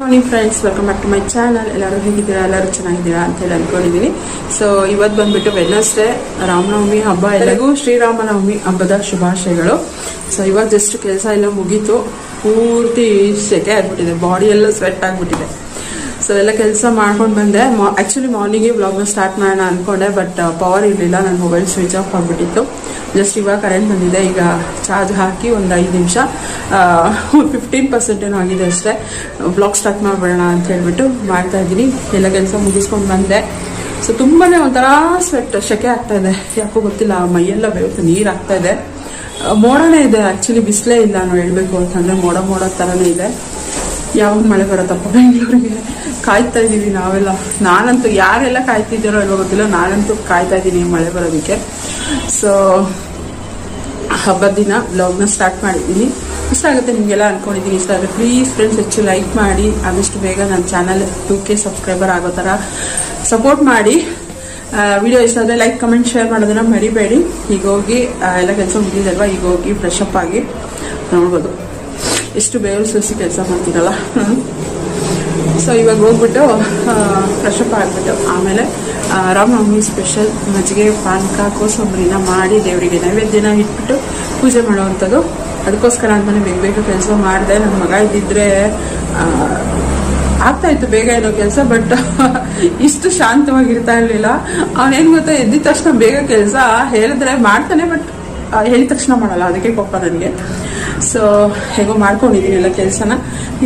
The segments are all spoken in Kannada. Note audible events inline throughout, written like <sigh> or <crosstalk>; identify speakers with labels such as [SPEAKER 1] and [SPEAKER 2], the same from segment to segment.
[SPEAKER 1] Morning friends welcome back to my channel ಎಲ್ಲರೂ ಹೇಗಿದ್ದೀರಾ? ಎಲ್ಲರೂ ಚೆನ್ನಾಗಿದ್ದೀರಾ ಅಂತ ಹೇಳಿ ಅನ್ಕೊಂಡಿದ್ದೀನಿ ಸೊ ಇವತ್ತು ಬಂದ್ಬಿಟ್ಟು ವೆಡ್ನಸ್ಡೇ ರಾಮನವಮಿ ಹಬ್ಬ. ಎಲ್ಲರಿಗೂ ಶ್ರೀರಾಮನವಮಿ ಹಬ್ಬದ ಶುಭಾಶಯಗಳು. ಸೊ ಇವಾಗ ಜಸ್ಟ್ ಕೆಲಸ ಎಲ್ಲ ಮುಗೀತು. ಪೂರ್ತಿ ಸೆಕೆ ಆಗ್ಬಿಟ್ಟಿದೆ. ಬಾಡಿ ಎಲ್ಲ ಸ್ವೆಟ್ ಆಗ್ಬಿಟ್ಟಿದೆ. ಸೊ ಎಲ್ಲ ಕೆಲಸ ಮಾಡ್ಕೊಂಡು ಬಂದೆ. ಆ್ಯಕ್ಚುಲಿ ಮಾರ್ನಿಂಗೇ ವ್ಲಾಗ್ನ ಸ್ಟಾರ್ಟ್ ಮಾಡೋಣ ಅನ್ಕೊಂಡೆ ಬಟ್ ಪವರ್ ಇರಲಿಲ್ಲ. ನನ್ನ ಮೊಬೈಲ್ ಸ್ವಿಚ್ ಆಫ್ ಆಗಿಬಿಟ್ಟಿತ್ತು. ಜಸ್ಟ್ ಇವಾಗ ಕರೆಂಟ್ ಬಂದಿದೆ. ಈಗ ಚಾರ್ಜ್ ಹಾಕಿ ಒಂದು ಐದು ನಿಮಿಷ. <laughs> ಫಿಫ್ಟೀನ್ ಪರ್ಸೆಂಟ್ ಏನೋ ಆಗಿದೆ ಅಷ್ಟೇ. ಬ್ಲಾಗ್ ಸ್ಟಾರ್ಟ್ ಮಾಡಬೇಡ ಅಂತ ಹೇಳ್ಬಿಟ್ಟು ಮಾಡ್ತಾ ಇದ್ದೀನಿ. ಎಲ್ಲ ಕೆಲಸ ಮುಗಿಸ್ಕೊಂಡು ಬಂದೆ. ಸೊ ತುಂಬಾ ಒಂಥರ ಸ್ವೆಟ್ ಶೆಕೆ ಆಗ್ತಾ ಇದೆ. ಯಾಕೋ ಗೊತ್ತಿಲ್ಲ, ಮೈಯೆಲ್ಲ ಬೆವತ್ತು ನೀರು ಆಗ್ತಾ ಇದೆ. ಮೋಡನೇ ಇದೆ. ಆ್ಯಕ್ಚುಲಿ ಬಿಸಿಲೇ ಇಲ್ಲ ನಾವು ಹೇಳ್ಬೇಕು ಅಂತಂದರೆ ಮೋಡ ಮೋಡ ಥರನೇ ಇದೆ. ಯಾವಾಗ ಮಳೆ ಬರತ್ತಪ್ಪ ಬೆಂಗಳೂರಿಗೆ ಕಾಯ್ತಾ ಇದ್ದೀವಿ ನಾವೆಲ್ಲ. ನಾನಂತೂ ಯಾರೆಲ್ಲ ಕಾಯ್ತಿದ್ದೀರೋ ಇಲ್ವೋ ಗೊತ್ತಿಲ್ಲ, ನಾನಂತೂ ಕಾಯ್ತಾ ಇದ್ದೀನಿ ಮಳೆ ಬರೋದಕ್ಕೆ. ಸೊ ಹಬ್ಬದ ದಿನ ಬ್ಲಾಗ್ನ ಸ್ಟಾರ್ಟ್ ಮಾಡಿದ್ದೀನಿ. ಇಷ್ಟ ಆಗುತ್ತೆ ನಿಮಗೆಲ್ಲ ಅನ್ಕೊಂಡಿದ್ದೀನಿ, ಇಷ್ಟ ಆದರೆ ಪ್ಲೀಸ್ ಫ್ರೆಂಡ್ಸ್ ಹೆಚ್ಚು ಲೈಕ್ ಮಾಡಿ, ಆದಷ್ಟು ಬೇಗ ನನ್ನ ಚಾನಲ್ ಟೂ ಕೆ ಸಬ್ಸ್ಕ್ರೈಬರ್ ಆಗೋ ಥರ ಸಪೋರ್ಟ್ ಮಾಡಿ. ವಿಡಿಯೋ ಇಷ್ಟ ಆದರೆ ಲೈಕ್ ಕಮೆಂಟ್ ಶೇರ್ ಮಾಡೋದನ್ನ ಮರಿಬೇಡಿ. ಈಗ ಹೋಗಿ ಎಲ್ಲ ಕೆಲಸ ಮುಗಿದಲ್ವಾ ಈಗ ಹೋಗಿ ಫ್ರೆಶ್ ಅಪ್ ಆಗಿ ನೋಡ್ಬೋದು. ಎಷ್ಟು ಬೇರು ಸುರಿಸಿ ಕೆಲಸ ಮಾಡ್ತೀರಲ್ಲ. ಸೊ <laughs> ಇವಾಗ ಹೋಗ್ಬಿಟ್ಟು ಫ್ರೆಶಪ್ ಆಗಿಬಿಟ್ಟು, ಆಮೇಲೆ ರಾಮನವಮಿ ಸ್ಪೆಷಲ್ ಮಜ್ಜಿಗೆ, ಪಾನಕ, ಕೋಸಂಬರಿನ ಮಾಡಿ ದೇವರಿಗೆ ನೈವೇದ್ಯನ ಇಟ್ಬಿಟ್ಟು ಪೂಜೆ ಮಾಡುವಂಥದ್ದು. ಅದಕ್ಕೋಸ್ಕರ ಅಂತಲೇ ಬೇಗ ಬೇಗ ಕೆಲಸ ಮಾಡಿದೆ. ನನ್ನ ಮಗ ಇದ್ದಿದ್ರೆ ಆಗ್ತಾ ಇತ್ತು ಬೇಗ ಏನೋ ಕೆಲಸ ಬಟ್ <laughs> ಇಷ್ಟು ಶಾಂತವಾಗಿರ್ತಾ ಇರಲಿಲ್ಲ. ಅವನೇನು ಗೊತ್ತಾ, ಎದ್ದಿದ ತಕ್ಷಣ ಬೇಗ ಕೆಲಸ ಹೇಳಿದ್ರೆ ಮಾಡ್ತಾನೆ ಬಟ್ ಹೇಳಿದ ತಕ್ಷಣ ಮಾಡಲ್ಲ, ಅದಕ್ಕೆ ಕೋಪ ನನಗೆ. ಸೊ ಹೇಗೋ ಮಾಡ್ಕೊಂಡಿದ್ದೀನಿ ಎಲ್ಲ ಕೆಲಸನ.